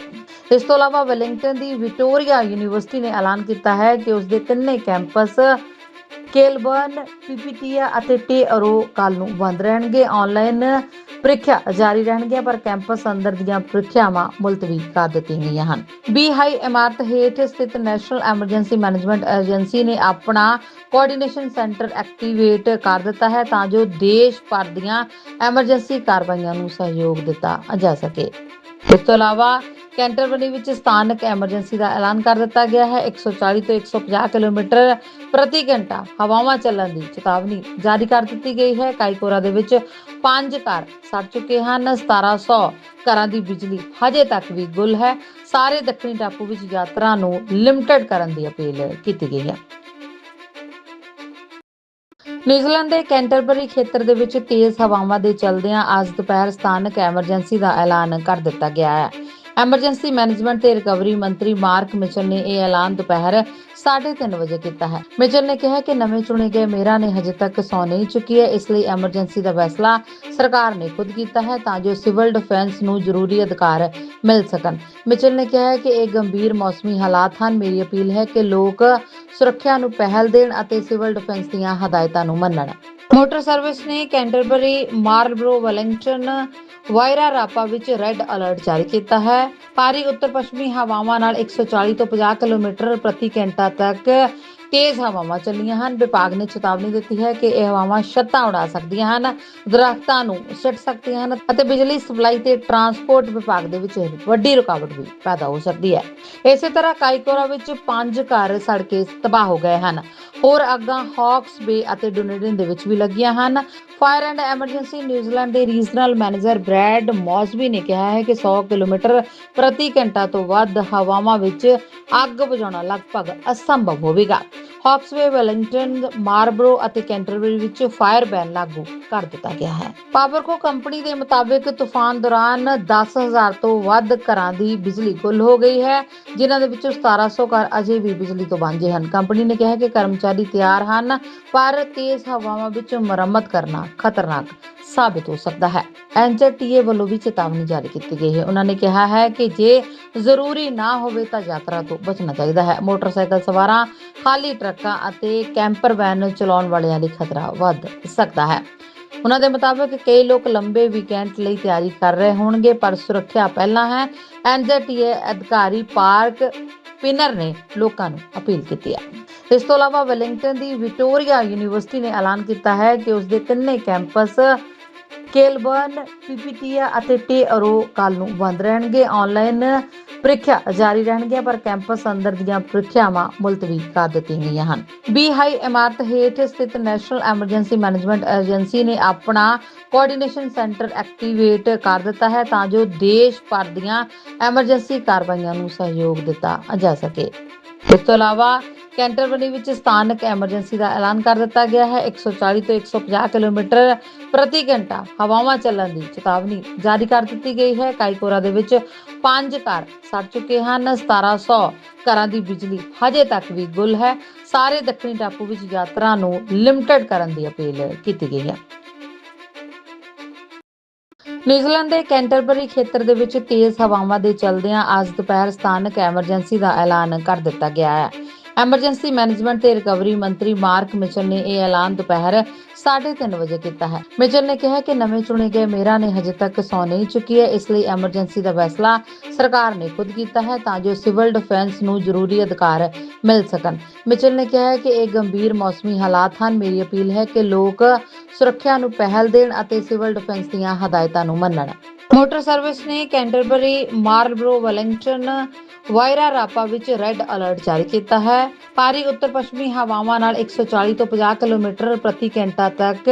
ਇਸ ਤੋਂ ਇਲਾਵਾ ਵੈਲਿੰਗਟਨ ਦੀ ਵਿਕਟੋਰੀਆ ਯੂਨੀਵਰਸਿਟੀ ਨੇ ਐਲਾਨ ਕੀਤਾ ਹੈ ਕਿ ਉਸ ਦੇ ਤਿੰਨੇ ਕੈਂਪਸ ਕੇਲਬਰਨ ਪੀਪੀਟੀਆ ਅਤੇ ਟੀ ਕੱਲ ਨੂੰ ਬੰਦ ਰਹਿਣਗੇ। ਆਨਲਾਈਨ ਪ੍ਰੀਖਿਆ ਜਾਰੀ ਰਹਿਣਗੀਆਂ, ਪਰ ਕੈਂਪਸ ਅੰਦਰ ਦੀਆਂ ਪ੍ਰੀਖਿਆਵਾਂ ਮੁਲਤਵੀ ਕਰ ਦਿੱਤੀਆਂ ਗਈਆਂ ਹਨ। ਬੀ ਹਾਈ ਇਮਾਰਤ ਹੇਠ ਸਥਿਤ ਨੈਸ਼ਨਲ ਐਮਰਜੈਂਸੀ ਮੈਨੇਜਮੈਂਟ ਏਜੰਸੀ ਨੇ ਆਪਣਾ ਕੋਆਰਡੀਨੇਸ਼ਨ ਸੈਂਟਰ ਐਕਟੀਵੇਟ ਕਰ ਦਿੱਤਾ ਹੈ ਤਾਂ ਜੋ ਦੇਸ਼ ਭਰ ਦੀਆਂ ਐਮਰਜੈਂਸੀ ਕਾਰਵਾਈਆਂ ਨੂੰ ਸਹਿਯੋਗ ਦਿੱਤਾ ਜਾ ਸਕੇ। ਇਸ ਤੋਂ ਇਲਾਵਾ ਕੈਂਟਰਬਰੀ ਵਿੱਚ ਸਥਾਨਕ ਐਮਰਜੈਂਸੀ ਦਾ ਐਲਾਨ ਕਰ ਦਿੱਤਾ ਗਿਆ ਹੈ। 140 ਤੋਂ 150 ਕਿਲੋਮੀਟਰ ਪ੍ਰਤੀ ਘੰਟਾ ਹਵਾਵਾਂ ਚੱਲਣ ਦੀ ਚੇਤਾਵਨੀ ਜਾਰੀ ਕਰ ਦਿੱਤੀ ਗਈ ਹੈ। ਕਾਈਕੋਰਾ ਦੇ ਵਿੱਚ ਪੰਜ ਘਰ ਸੜ ਚੁੱਕੇ ਹਨ। 1700 ਘਰਾਂ ਦੀ ਬਿਜਲੀ ਹਜੇ ਤੱਕ ਵੀ ਗੁੱਲ ਹੈ। ਸਾਰੇ ਦੱਖਣੀ ਟਾਪੂ ਵਿੱਚ ਯਾਤਰਾ ਨੂੰ ਲਿਮਟਿਡ ਕਰਨ ਦੀ ਅਪੀਲ ਕੀਤੀ ਗਈ ਹੈ। ਨਿਊਜ਼ੀਲੈਂਡ ਦੇ ਕੈਂਟਰਬਰੀ ਖੇਤਰ ਦੇ ਵਿੱਚ ਤੇਜ਼ ਹਵਾਵਾਂ ਦੇ ਚਲਦਿਆਂ ਅੱਜ ਦੁਪਹਿਰ ਸਥਾਨਕ ਐਮਰਜੈਂਸੀ ਦਾ ਐਲਾਨ ਕਰ ਦਿੱਤਾ ਗਿਆ ਹੈ। ਐਮਰਜੈਂਸੀ ਮੈਨੇਜਮੈਂਟ ਤੇ ਰਿਕਵਰੀ ਮੰਤਰੀ ਮਾਰਕ ਮਿਚਲ ਨੇ ਇਹ ਐਲਾਨ ਦੁਪਹਿਰ 3:30 ਵਜੇ ਕੀਤਾ ਹੈ। ਮਿਚਲ ਨੇ ਕਿਹਾ ਕਿ ਨਵੇਂ ਚੁਣੇ ਗਏ ਮੇਅਰਾਂ ਨੇ ਹਜੇ ਤੱਕ ਸੌ ਨਹੀਂ ਚੁੱਕੀ ਹੈ, ਇਸ ਲਈ ਐਮਰਜੈਂਸੀ ਦਾ ਫੈਸਲਾ ਸਰਕਾਰ ਨੇ ਖੁਦ ਕੀਤਾ ਹੈ ਤਾਂ ਜੋ ਸਿਵਲ ਡਿਫੈਂਸ ਨੂੰ ਜ਼ਰੂਰੀ ਅਧਿਕਾਰ ਮਿਲ ਸਕਣ। ਮਿਚਲ ਨੇ ਕਿਹਾ ਹੈ ਕਿ ਇਹ ਗੰਭੀਰ ਮੌਸਮੀ ਹਾਲਾਤ ਹਨ। ਮੇਰੀ ਅਪੀਲ ਹੈ ਕਿ ਲੋਕ ਸੁਰੱਖਿਆ ਨੂੰ ਪਹਿਲ ਦੇਣ ਅਤੇ ਸਿਵਲ ਡਿਫੈਂਸ ਦੀਆਂ ਹਦਾਇਤਾਂ ਨੂੰ ਮੰਨਣ। ਮੋਟਰ ਸਰਵਿਸ ਨੇ Canterbury Marlborough Wellington Wairarapa ਵਿੱਚ ਰੈੱਡ ਅਲਰਟ ਜਾਰੀ ਕੀਤਾ ਹੈ। ਭਾਰੀ ਉੱਤਰ ਪੱਛਮੀ ਹਵਾਵਾਂ ਨਾਲ 140 ਤੋਂ 50 ਕਿਲੋਮੀਟਰ ਪ੍ਰਤੀ ਘੰਟਾ ਤੱਕ ਤੇਜ਼ ਹਵਾਵਾਂ ਚੱਲੀਆਂ ਹਨ। ਵਿਭਾਗ ਨੇ ਚੇਤਾਵਨੀ ਦਿੱਤੀ ਹੈ ਕਿ ਇਹ ਹਵਾਵਾਂ ਛੱਤਾਂ ਉਡਾ ਸਕਦੀਆਂ ਹਨ, ਦਰਖਤਾਂ ਨੂੰ ਸਿੱਟ ਸਕਦੀਆਂ ਹਨ ਅਤੇ ਬਿਜਲੀ ਸਪਲਾਈ ਤੇ ਟਰਾਂਸਪੋਰਟ ਵਿਭਾਗ ਦੇ ਵਿੱਚ ਵੱਡੀ ਰੁਕਾਵਟ ਵੀ ਪੈਦਾ ਹੋ ਸਕਦੀ ਹੈ। ਇਸੇ ਤਰ੍ਹਾਂ ਕਾਈਕੋਰਾ ਵਿੱਚ ਪੰਜ ਘਰ ਸੜ ਕੇ ਤਬਾਹ ਹੋ ਗਏ ਹਨ। ਹੋਰ ਅੱਗਾਂ ਹੌਕਸ ਬੇ ਅਤੇ ਡੁਨੇਡਨ ਦੇ ਵਿੱਚ ਵੀ ਲੱਗੀਆਂ ਹਨ। Fire and emergency New Zealand ਦੇ ਰੀਜਨਲ ਮੈਨੇਜਰ ਬ੍ਰੈਡ ਮੌਸਬੀ ਨੇ ਕਿਹਾ ਹੈ ਕਿ 100 ਕਿਲੋਮੀਟਰ ਪ੍ਰਤੀ ਘੰਟਾ ਤੋਂ ਵੱਧ ਹਵਾਵਾਂ ਵਿੱਚ ਅੱਗ ਬੁਝਾਉਣਾ ਲਗਭਗ ਅਸੰਭਵ ਹੋਵੇਗਾ। ਹੌਕਸਵੇ ਵੈਲਿੰਗਟਨ ਮਾਰਬਰੋ ਅਤੇ ਕੈਂਟਰਬਰੀ ਵਿੱਚ ਫਾਇਰ ਬੈਨ ਲਾਗੂ ਕਰ ਦਿੱਤਾ ਗਿਆ ਹੈ। ਪਾਵਰਕੋ ਕੰਪਨੀ ਦੇ ਮੁਤਾਬਿਕ ਤੂਫਾਨ ਦੌਰਾਨ 10000 ਤੋਂ ਵੱਧ ਘਰਾਂ ਦੀ ਬਿਜਲੀ ਗੁੱਲ ਹੋ ਗਈ ਹੈ, ਜਿਨ੍ਹਾਂ ਦੇ ਵਿੱਚੋਂ 1700 ਘਰ ਅਜੇ ਵੀ ਬਿਜਲੀ ਤੋਂ ਵਾਂਝੇ ਹਨ। ਕੰਪਨੀ ਨੇ ਕਿਹਾ ਕਿ ਕਰਮਚਾਰੀ ਤਿਆਰ ਹਨ, ਪਰ ਤੇਜ਼ ਹਵਾਵਾਂ ਵਿੱਚ ਮੁਰੰਮਤ ਕਰਨਾ ਖਤਰਨਾਕ ਸਾਬਿਤ ਹੋ ਸਕਦਾ ਹੈ। ਐਨਜੀਟੀਏ ਵੱਲੋਂ ਵੀ ਚੇਤਾਵਨੀ ਜਾਰੀ ਕੀਤੀ ਗਈ ਹੈ। ਉਹਨਾਂ ਨੇ ਕਿਹਾ ਹੈ ਕਿ ਜੇ ਜ਼ਰੂਰੀ ਨਾ ਹੋਵੇ ਤਾਂ ਯਾਤਰਾ ਤੋਂ ਬਚਣਾ ਚਾਹੀਦਾ ਹੈ। ਮੋਟਰਸਾਈਕਲ ਸਵਾਰਾਂ, ਖਾਲੀ ਟਰੱਕਾਂ ਅਤੇ ਕੈਂਪਰ ਵੈਨ ਚਲਾਉਣ ਵਾਲਿਆਂ ਲਈ ਖਤਰਾ ਵੱਧ ਸਕਦਾ ਹੈ। ਉਹਨਾਂ ਦੇ ਮੁਤਾਬਕ ਕਈ ਲੋਕ ਲੰਬੇ ਵੀਕਐਂਡ ਲਈ ਤਿਆਰੀ ਕਰ ਰਹੇ ਹੋਣਗੇ, ਪਰ ਸੁਰੱਖਿਆ ਪਹਿਲਾਂ ਹੈ। ਐਨਜੀਟੀਏ ਅਧਿਕਾਰੀ ਪਾਰਕ ਪਿਨਰ ਨੇ ਲੋਕਾਂ ਨੂੰ ਅਪੀਲ ਕੀਤੀ ਹੈ। ਇਸ ਤੋਂ ਇਲਾਵਾ ਵੈਲਿੰਗਟਨ ਦੀ ਵਿਕਟੋਰੀਆ ਯੂਨੀਵਰਸਿਟੀ ਨੇ ਐਲਾਨ ਕੀਤਾ ਹੈ ਕਿ ਉਸ ਦੇ ਤਿੰਨੇ ਕੈਂਪਸ ਕੇਲਬਰਨ, ਪੀਪੀਟੀਆ ਅਤੇ ਟੀ ਕੱਲ ਨੂੰ ਬੰਦ ਰਹਿਣਗੇ। ਆਨਲਾਈਨ ਪ੍ਰੀਖਿਆ ਜਾਰੀ ਰਹਿਣਗੀਆਂ, ਪਰ ਕੈਂਪਸ ਅੰਦਰ ਦੀਆਂ ਪ੍ਰੀਖਿਆਵਾਂ ਮੁਲਤਵੀ ਕਰ ਦਿੱਤੀਆਂ ਗਈਆਂ ਹਨ। ਬੀ ਇਮਾਰਤ ਹੇਠ ਸਥਿਤ ਨੈਸ਼ਨਲ ਐਮਰਜੈਂਸੀ ਮੈਨੇਜਮੈਂਟ ਏਜੰਸੀ ਨੇ ਆਪਣਾ ਕੋਆਰਡੀਨੇਸ਼ਨ ਸੈਂਟਰ ਐਕਟੀਵੇਟ ਕਰ ਦਿੱਤਾ ਹੈ ਤਾਂ ਜੋ ਦੇਸ਼ ਭਰ ਦੀਆਂ ਐਮਰਜੈਂਸੀ ਕਾਰਵਾਈਆਂ ਨੂੰ ਸਹਿਯੋਗ ਦਿੱਤਾ ਜਾ ਸਕੇ। ਇਸ ਤੋਂ ਇਲਾਵਾ ਕੈਂਟਰਬਰੀ ਵਿੱਚ ਸਥਾਨਕ ਐਮਰਜੈਂਸੀ ਦਾ ਐਲਾਨ ਕਰ ਦਿੱਤਾ ਗਿਆ ਹੈ। 140 ਤੋਂ 150 ਕਿਲੋਮੀਟਰ ਪ੍ਰਤੀ ਘੰਟਾ ਹਵਾਵਾਂ ਚੱਲਣ ਦੀ ਚੇਤਾਵਨੀ ਜਾਰੀ ਕਰ ਦਿੱਤੀ ਗਈ ਹੈ। ਕਾਈਕੋਰਾ ਦੇ ਵਿੱਚ ਪੰਜ ਘਰ ਸੜ ਚੁੱਕੇ ਹਨ। 1700 ਘਰਾਂ ਦੀ ਬਿਜਲੀ ਹਜੇ ਤੱਕ ਵੀ ਗੁੱਲ ਹੈ। ਸਾਰੇ ਦੱਖਣੀ ਟਾਪੂ ਵਿੱਚ ਯਾਤਰਾ ਨੂੰ ਲਿਮਟਿਡ ਕਰਨ ਦੀ ਅਪੀਲ ਕੀਤੀ ਗਈ ਹੈ। ਨਿਊਜ਼ੀਲੈਂਡ ਦੇ ਕੈਂਟਰਬਰੀ ਖੇਤਰ ਦੇ ਵਿੱਚ ਤੇਜ਼ ਹਵਾਵਾਂ ਦੇ ਚੱਲਦਿਆਂ ਅੱਜ ਦੁਪਹਿਰ ਸਥਾਨਕ ਐਮਰਜੈਂਸੀ ਦਾ ਐਲਾਨ ਕਰ ਦਿੱਤਾ ਗਿਆ ਹੈ। ਐਮਰਜੈਂਸੀ ਮੈਨੇਜਮੈਂਟ ਤੇ ਰਿਕਵਰੀ ਮੰਤਰੀ ਮਾਰਕ ਮਿਚਲ ਨੇ ਇਹ ਐਲਾਨ ਦੁਪਹਿਰ 3:30 ਵਜੇ ਕੀਤਾ ਹੈ। ਮਿਚਲ ਨੇ ਕਿਹਾ ਕਿ ਨਵੇਂ ਚੁਣੇ ਗਏ ਮੇਅਰਾਂ ਨੇ ਹਜੇ ਤੱਕ ਸੌ ਨਹੀਂ ਚੁੱਕੀ ਹੈ, ਇਸ ਲਈ ਐਮਰਜੈਂਸੀ ਦਾ ਫੈਸਲਾ ਸਰਕਾਰ ਨੇ ਖੁਦ ਕੀਤਾ ਹੈ ਤਾਂ ਜੋ ਸਿਵਲ ਡਿਫੈਂਸ ਨੂੰ ਜ਼ਰੂਰੀ ਅਧਿਕਾਰ ਮਿਲ ਸਕਣ। ਮਿਚਲ ਨੇ ਕਿਹਾ ਹੈ ਕਿ ਇਹ ਗੰਭੀਰ ਮੌਸਮੀ ਹਾਲਾਤ ਹਨ। ਮੇਰੀ ਅਪੀਲ ਹੈ ਕਿ ਲੋਕ ਸੁਰੱਖਿਆ ਨੂੰ ਪਹਿਲ ਦੇਣ ਅਤੇ ਸਿਵਲ ਡਿਫੈਂਸ ਦੀਆਂ ਹਦਾਇਤਾਂ ਨੂੰ ਮੰਨਣ। ਮੋਟਰ ਸਰਵਿਸ ਨੇ Canterbury Marlborough Wellington Wairarapa ਵਿੱਚ ਰੈੱਡ ਅਲਰਟ ਜਾਰੀ ਕੀਤਾ ਹੈ। ਭਾਰੀ ਉੱਤਰ ਪੱਛਮੀ ਹਵਾਵਾਂ ਨਾਲ 140 ਤੋਂ 50 ਕਿਲੋਮੀਟਰ ਪ੍ਰਤੀ ਘੰਟਾ ਤੱਕ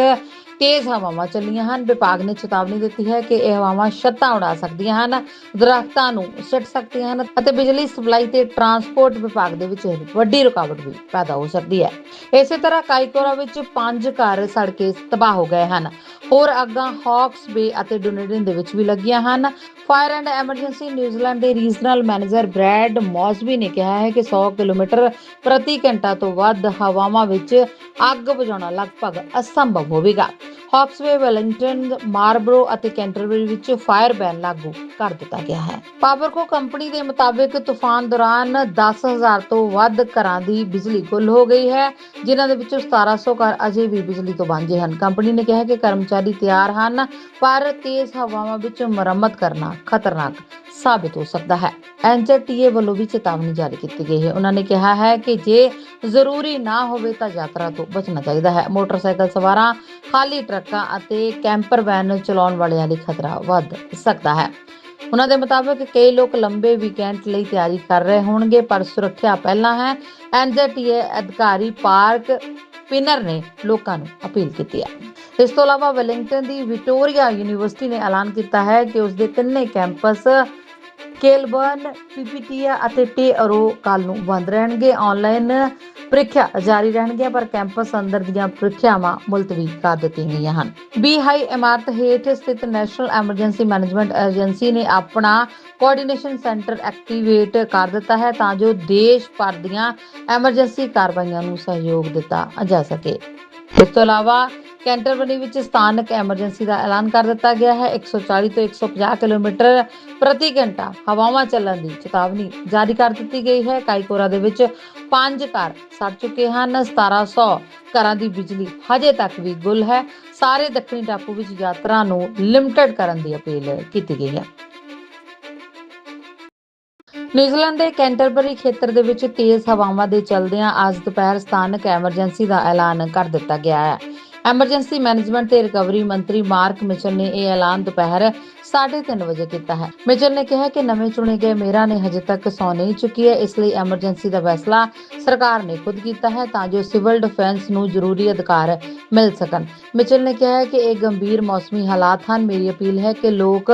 ਤੇਜ਼ ਹਵਾਵਾਂ ਚੱਲੀਆਂ ਹਨ। ਵਿਭਾਗ ਨੇ ਚੇਤਾਵਨੀ ਦਿੱਤੀ ਹੈ ਕਿ ਇਹ ਹਵਾਵਾਂ ਛੱਤਾਂ ਉਡਾ ਸਕਦੀਆਂ ਹਨ, ਦਰਖਤਾਂ ਨੂੰ ਸਿੱਟ ਸਕਦੀਆਂ ਹਨ ਅਤੇ ਬਿਜਲੀ ਸਪਲਾਈ ਤੇ ਟਰਾਂਸਪੋਰਟ ਵਿਭਾਗ ਦੇ ਵਿੱਚ ਵੱਡੀ ਰੁਕਾਵਟ ਵੀ ਪੈਦਾ ਹੋ ਸਕਦੀ ਹੈ। ਇਸੇ ਤਰ੍ਹਾਂ ਕਾਈਕੋਰਾ ਵਿੱਚ ਪੰਜ ਘਰ ਸੜ ਕੇ ਤਬਾਹ ਹੋ ਗਏ ਹਨ। ਹੋਰ ਅੱਗਾਂ ਹੌਕਸ ਬੇ ਅਤੇ ਡੁਨੇਡਨ ਦੇ ਵਿੱਚ ਵੀ ਲੱਗੀਆਂ ਹਨ। Fire and emergency New Zealand ਦੇ ਰੀਜਨਲ ਮੈਨੇਜਰ ਬ੍ਰੈਡ ਮੌਸਬੀ ਨੇ ਕਿਹਾ ਹੈ ਕਿ 100 ਕਿਲੋਮੀਟਰ ਪ੍ਰਤੀ ਘੰਟਾ ਤੋਂ ਵੱਧ ਹਵਾਵਾਂ ਵਿੱਚ ਅੱਗ ਬੁਝਾਉਣਾ ਲਗਭਗ ਅਸੰਭਵ ਹੋਵੇਗਾ। ਹੌਕਸਵੇ ਵੈਲਿੰਗਟਨ ਮਾਰਬਰੋ ਅਤੇ ਕੈਂਟਰਬਰੀ ਵਿੱਚ ਫਾਇਰ ਬੈਨ ਲਾਗੂ ਕਰ ਦਿੱਤਾ ਗਿਆ ਹੈ। ਪਾਵਰਕੋ ਕੰਪਨੀ ਦੇ ਮੁਤਾਬਿਕ ਤੂਫਾਨ ਦੌਰਾਨ 10000 ਤੋਂ ਵੱਧ ਘਰਾਂ ਦੀ ਬਿਜਲੀ ਗੁੱਲ ਹੋ ਗਈ ਹੈ, ਜਿਨ੍ਹਾਂ ਦੇ ਵਿੱਚੋਂ 1700 ਘਰ ਅਜੇ ਵੀ ਬਿਜਲੀ ਤੋਂ ਵਾਂਝੇ ਹਨ। ਕੰਪਨੀ ਨੇ ਕਿਹਾ ਕਿ ਕਰਮਚਾਰੀ ਤਿਆਰ ਹਨ, ਪਰ ਤੇਜ਼ ਹਵਾਵਾਂ ਵਿੱਚ ਮੁਰੰਮਤ ਕਰਨਾ ਖਤਰਨਾਕ ਸਾਬਿਤ ਹੋ ਸਕਦਾ ਹੈ। ਐਨਜੀਟੀਏ ਵੱਲੋਂ ਵੀ ਚੇਤਾਵਨੀ ਜਾਰੀ ਕੀਤੀ ਗਈ ਹੈ। ਉਹਨਾਂ ਨੇ ਕਿਹਾ ਹੈ ਕਿ ਜੇ ਜ਼ਰੂਰੀ ਨਾ ਹੋਵੇ ਤਾਂ ਯਾਤਰਾ ਤੋਂ ਬਚਣਾ ਚਾਹੀਦਾ ਹੈ। ਮੋਟਰਸਾਈਕਲ ਸਵਾਰਾਂ, ਖਾਲੀ ਟਰੱਕ ਅਤੇ ਕੈਂਪਰ ਵੈਨ ਚਲਾਉਣ ਵਾਲਿਆਂ ਲਈ ਖਤਰਾ ਵੱਧ ਸਕਦਾ ਹੈ। ਉਹਨਾਂ ਦੇ ਮੁਤਾਬਕ ਕਈ ਲੋਕ ਲੰਬੇ ਵੀਕਐਂਡ ਲਈ ਤਿਆਰੀ ਕਰ ਰਹੇ ਹੋਣਗੇ, ਪਰ ਸੁਰੱਖਿਆ ਪਹਿਲਾਂ ਹੈ ਐਨਜੀਟੀਏ ਅਧਿਕਾਰੀ ਪਾਰਕ ਪਿਨਰ ਨੇ ਲੋਕਾਂ ਨੂੰ ਅਪੀਲ ਕੀਤੀ ਹੈ। ਇਸ ਤੋਂ ਇਲਾਵਾ ਵੈਲਿੰਗਟਨ ਦੀ ਵਿਕਟੋਰੀਆ ਯੂਨੀਵਰਸਿਟੀ ਨੇ ਐਲਾਨ ਕੀਤਾ ਹੈ ਕਿ ਉਸ ਦੇ ਤਿੰਨੇ ਕੈਂਪਸ ਕੇਲਬਰਨ, ਪੀਪੀਟੀਆ ਅਤੇ ਟੇ ਕੱਲ ਨੂੰ ਬੰਦ ਰਹਿਣਗੇ। ਆਨਲਾਈਨ ਪ੍ਰੀਖਿਆ ਜਾਰੀ ਰਹਿਣਗੀਆਂ, ਪਰ ਕੈਂਪਸ ਅੰਦਰ ਦੀਆਂ ਪ੍ਰੀਖਿਆਵਾਂ ਮੁਲਤਵੀ ਕਰ ਦਿੱਤੀਆਂ ਗਈਆਂ ਹਨ। ਬੀ ਇਮਾਰਤ ਹੇਠ ਸਥਿਤ ਨੈਸ਼ਨਲ ਐਮਰਜੈਂਸੀ ਮੈਨੇਜਮੈਂਟ ਏਜੰਸੀ ਨੇ ਆਪਣਾ ਕੋਆਰਡੀਨੇਸ਼ਨ ਸੈਂਟਰ ਐਕਟੀਵੇਟ ਕਰ ਦਿੱਤਾ ਹੈ ਤਾਂ ਜੋ ਦੇਸ਼ ਭਰ ਦੀਆਂ ਐਮਰਜੈਂਸੀ ਕਾਰਵਾਈਆਂ ਨੂੰ ਸਹਿਯੋਗ ਦਿੱਤਾ ਜਾ ਸਕੇ। ਇਸ ਤੋਂ ਇਲਾਵਾ ਕੈਂਟਰਬਰੀ ਵਿੱਚ ਸਥਾਨਕ ਐਮਰਜੈਂਸੀ ਦਾ ਐਲਾਨ ਕਰ ਦਿੱਤਾ ਗਿਆ ਹੈ। 140 ਤੋਂ 150 ਕਿਲੋਮੀਟਰ ਪ੍ਰਤੀ ਘੰਟਾ ਹਵਾਵਾਂ ਚੱਲਣ ਦੀ ਚੇਤਾਵਨੀ ਜਾਰੀ ਕਰ ਦਿੱਤੀ ਗਈ ਹੈ। ਕਾਈਕੋਰਾ ਦੇ ਵਿੱਚ ਪੰਜ ਘਰ ਸੜ ਚੁੱਕੇ ਹਨ। 1700 ਘਰਾਂ ਦੀ ਬਿਜਲੀ ਹਜੇ ਤੱਕ ਵੀ ਗੁੱਲ ਹੈ। ਸਾਰੇ ਦੱਖਣੀ ਟਾਪੂ ਵਿੱਚ ਯਾਤਰਾ ਨੂੰ ਲਿਮਟਿਡ ਕਰਨ ਦੀ ਅਪੀਲ ਕੀਤੀ ਗਈ ਹੈ। ਨਿਊਜ਼ੀਲੈਂਡ ਦੇ ਕੈਂਟਰਬਰੀ ਖੇਤਰ ਦੇ ਵਿੱਚ ਤੇਜ਼ ਹਵਾਵਾਂ ਦੇ ਚੱਲਦਿਆਂ ਅੱਜ ਦੁਪਹਿਰ ਸਥਾਨਕ ਐਮਰਜੈਂਸੀ ਦਾ ਐਲਾਨ ਕਰ ਦਿੱਤਾ ਗਿਆ ਹੈ। ਐਮਰਜੈਂਸੀ ਮੈਨੇਜਮੈਂਟ ਤੇ ਰਿਕਵਰੀ ਮੰਤਰੀ ਮਾਰਕ ਮਿਚਲ ਨੇ ਇਹ ਐਲਾਨ ਦੁਪਹਿਰ 3:30 ਵਜੇ ਕੀਤਾ ਹੈ। ਮਿਚਲ ਨੇ ਕਿਹਾ ਕਿ ਨਵੇਂ ਚੁਣੇ ਗਏ ਮੇਅਰਾਂ ਨੇ ਹਜੇ ਤੱਕ ਸੌ ਨਹੀਂ ਚੁੱਕੀ ਹੈ, ਇਸ ਲਈ ਐਮਰਜੈਂਸੀ ਦਾ ਫੈਸਲਾ ਸਰਕਾਰ ਨੇ ਖੁਦ ਕੀਤਾ ਹੈ ਤਾਂ ਜੋ ਸਿਵਲ ਡਿਫੈਂਸ ਨੂੰ ਜ਼ਰੂਰੀ ਅਧਿਕਾਰ ਮਿਲ ਸਕਣ। ਮਿਚਲ ਨੇ ਕਿਹਾ ਹੈ ਕਿ ਇਹ ਗੰਭੀਰ ਮੌਸਮੀ ਹਾਲਾਤ ਹਨ। ਮੇਰੀ ਅਪੀਲ ਹੈ ਕਿ ਲੋਕ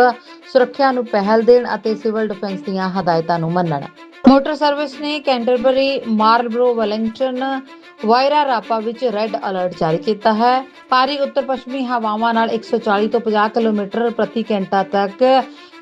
ਸੁਰੱਖਿਆ ਨੂੰ ਪਹਿਲ ਦੇਣ ਅਤੇ ਸਿਵਲ ਡਿਫੈਂਸ ਦੀਆਂ ਹਦਾਇਤਾਂ ਨੂੰ ਮੰਨਣ। ਮੋਟਰ ਸਰਵਿਸ ਨੇ Canterbury Marlborough Wellington Wairarapa ਵਿੱਚ ਰੈੱਡ ਅਲਰਟ ਜਾਰੀ ਕੀਤਾ ਹੈ। ਭਾਰੀ ਉੱਤਰ ਪੱਛਮੀ ਹਵਾਵਾਂ ਨਾਲ 140 ਤੋਂ 50 ਕਿਲੋਮੀਟਰ ਪ੍ਰਤੀ ਘੰਟਾ ਤੱਕ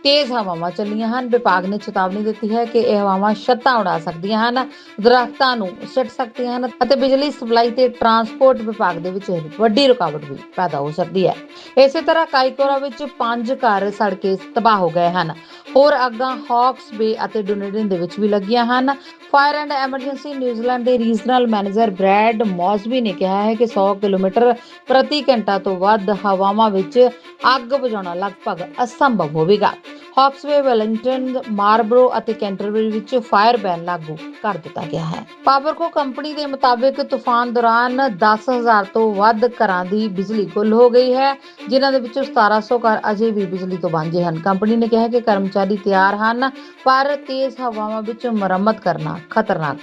ਤੇਜ਼ ਹਵਾਵਾਂ ਚੱਲੀਆਂ ਹਨ। ਵਿਭਾਗ ਨੇ ਚੇਤਾਵਨੀ ਦਿੱਤੀ ਹੈ ਕਿ ਇਹ ਹਵਾਵਾਂ ਛੱਤਾਂ ਉਡਾ ਸਕਦੀਆਂ ਹਨ, ਦਰਖਤਾਂ ਨੂੰ ਸਿੱਟ ਸਕਦੀਆਂ ਹਨ ਅਤੇ ਬਿਜਲੀ ਸਪਲਾਈ ਤੇ ਟਰਾਂਸਪੋਰਟ ਵਿਭਾਗ ਦੇ ਵਿੱਚ ਵੱਡੀ ਰੁਕਾਵਟ ਵੀ ਪੈਦਾ ਹੋ ਸਕਦੀ ਹੈ। ਇਸੇ ਤਰ੍ਹਾਂ ਕਾਈਕੋਰਾ ਵਿੱਚ ਪੰਜ ਘਰ ਸੜ ਕੇ ਤਬਾਹ ਹੋ ਗਏ ਹਨ। ਹੋਰ ਅੱਗਾਂ ਹੌਕਸ ਬੇ ਅਤੇ ਡੁਨੇਡਨ ਦੇ ਵਿੱਚ ਵੀ ਲੱਗੀਆਂ ਹਨ। Fire and emergency New Zealand ਦੇ ਰੀਜਨਲ ਮੈਨੇਜਰ ਬ੍ਰੈਡ ਮੌਸਬੀ ਨੇ ਕਿਹਾ ਹੈ ਕਿ 100 ਕਿਲੋਮੀਟਰ ਪ੍ਰਤੀ ਘੰਟਾ ਤੋਂ ਵੱਧ ਹਵਾਵਾਂ ਵਿੱਚ ਅੱਗ ਬੁਝਾਉਣਾ ਲਗਭਗ ਅਸੰਭਵ ਹੋਵੇਗਾ। Thank you. Hawke's Bay Wellington Marlborough ਅਤੇ ਕੈਂਟਰਬਰੀ ਵਿੱਚ ਫਾਇਰ ਬੈਨ ਲਾਗੂ ਕਰ ਦਿੱਤਾ ਗਿਆ ਹੈ। ਪਾਵਰਕੋ ਕੰਪਨੀ ਦੇ ਮੁਤਾਬਿਕ ਤੂਫਾਨ ਦੌਰਾਨ 10000 ਤੋਂ ਵੱਧ ਘਰਾਂ ਦੀ ਬਿਜਲੀ ਗੁੱਲ ਹੋ ਗਈ ਹੈ, ਜਿਨ੍ਹਾਂ ਦੇ ਵਿੱਚੋਂ 1700 ਘਰ ਅਜੇ ਵੀ ਬਿਜਲੀ ਤੋਂ ਵਾਂਝੇ ਹਨ। ਕੰਪਨੀ ਨੇ ਕਿਹਾ ਕਿ ਕਰਮਚਾਰੀ ਤਿਆਰ ਹਨ, ਪਰ ਤੇਜ਼ ਹਵਾਵਾਂ ਵਿੱਚ ਮੁਰੰਮਤ ਕਰਨਾ ਖਤਰਨਾਕ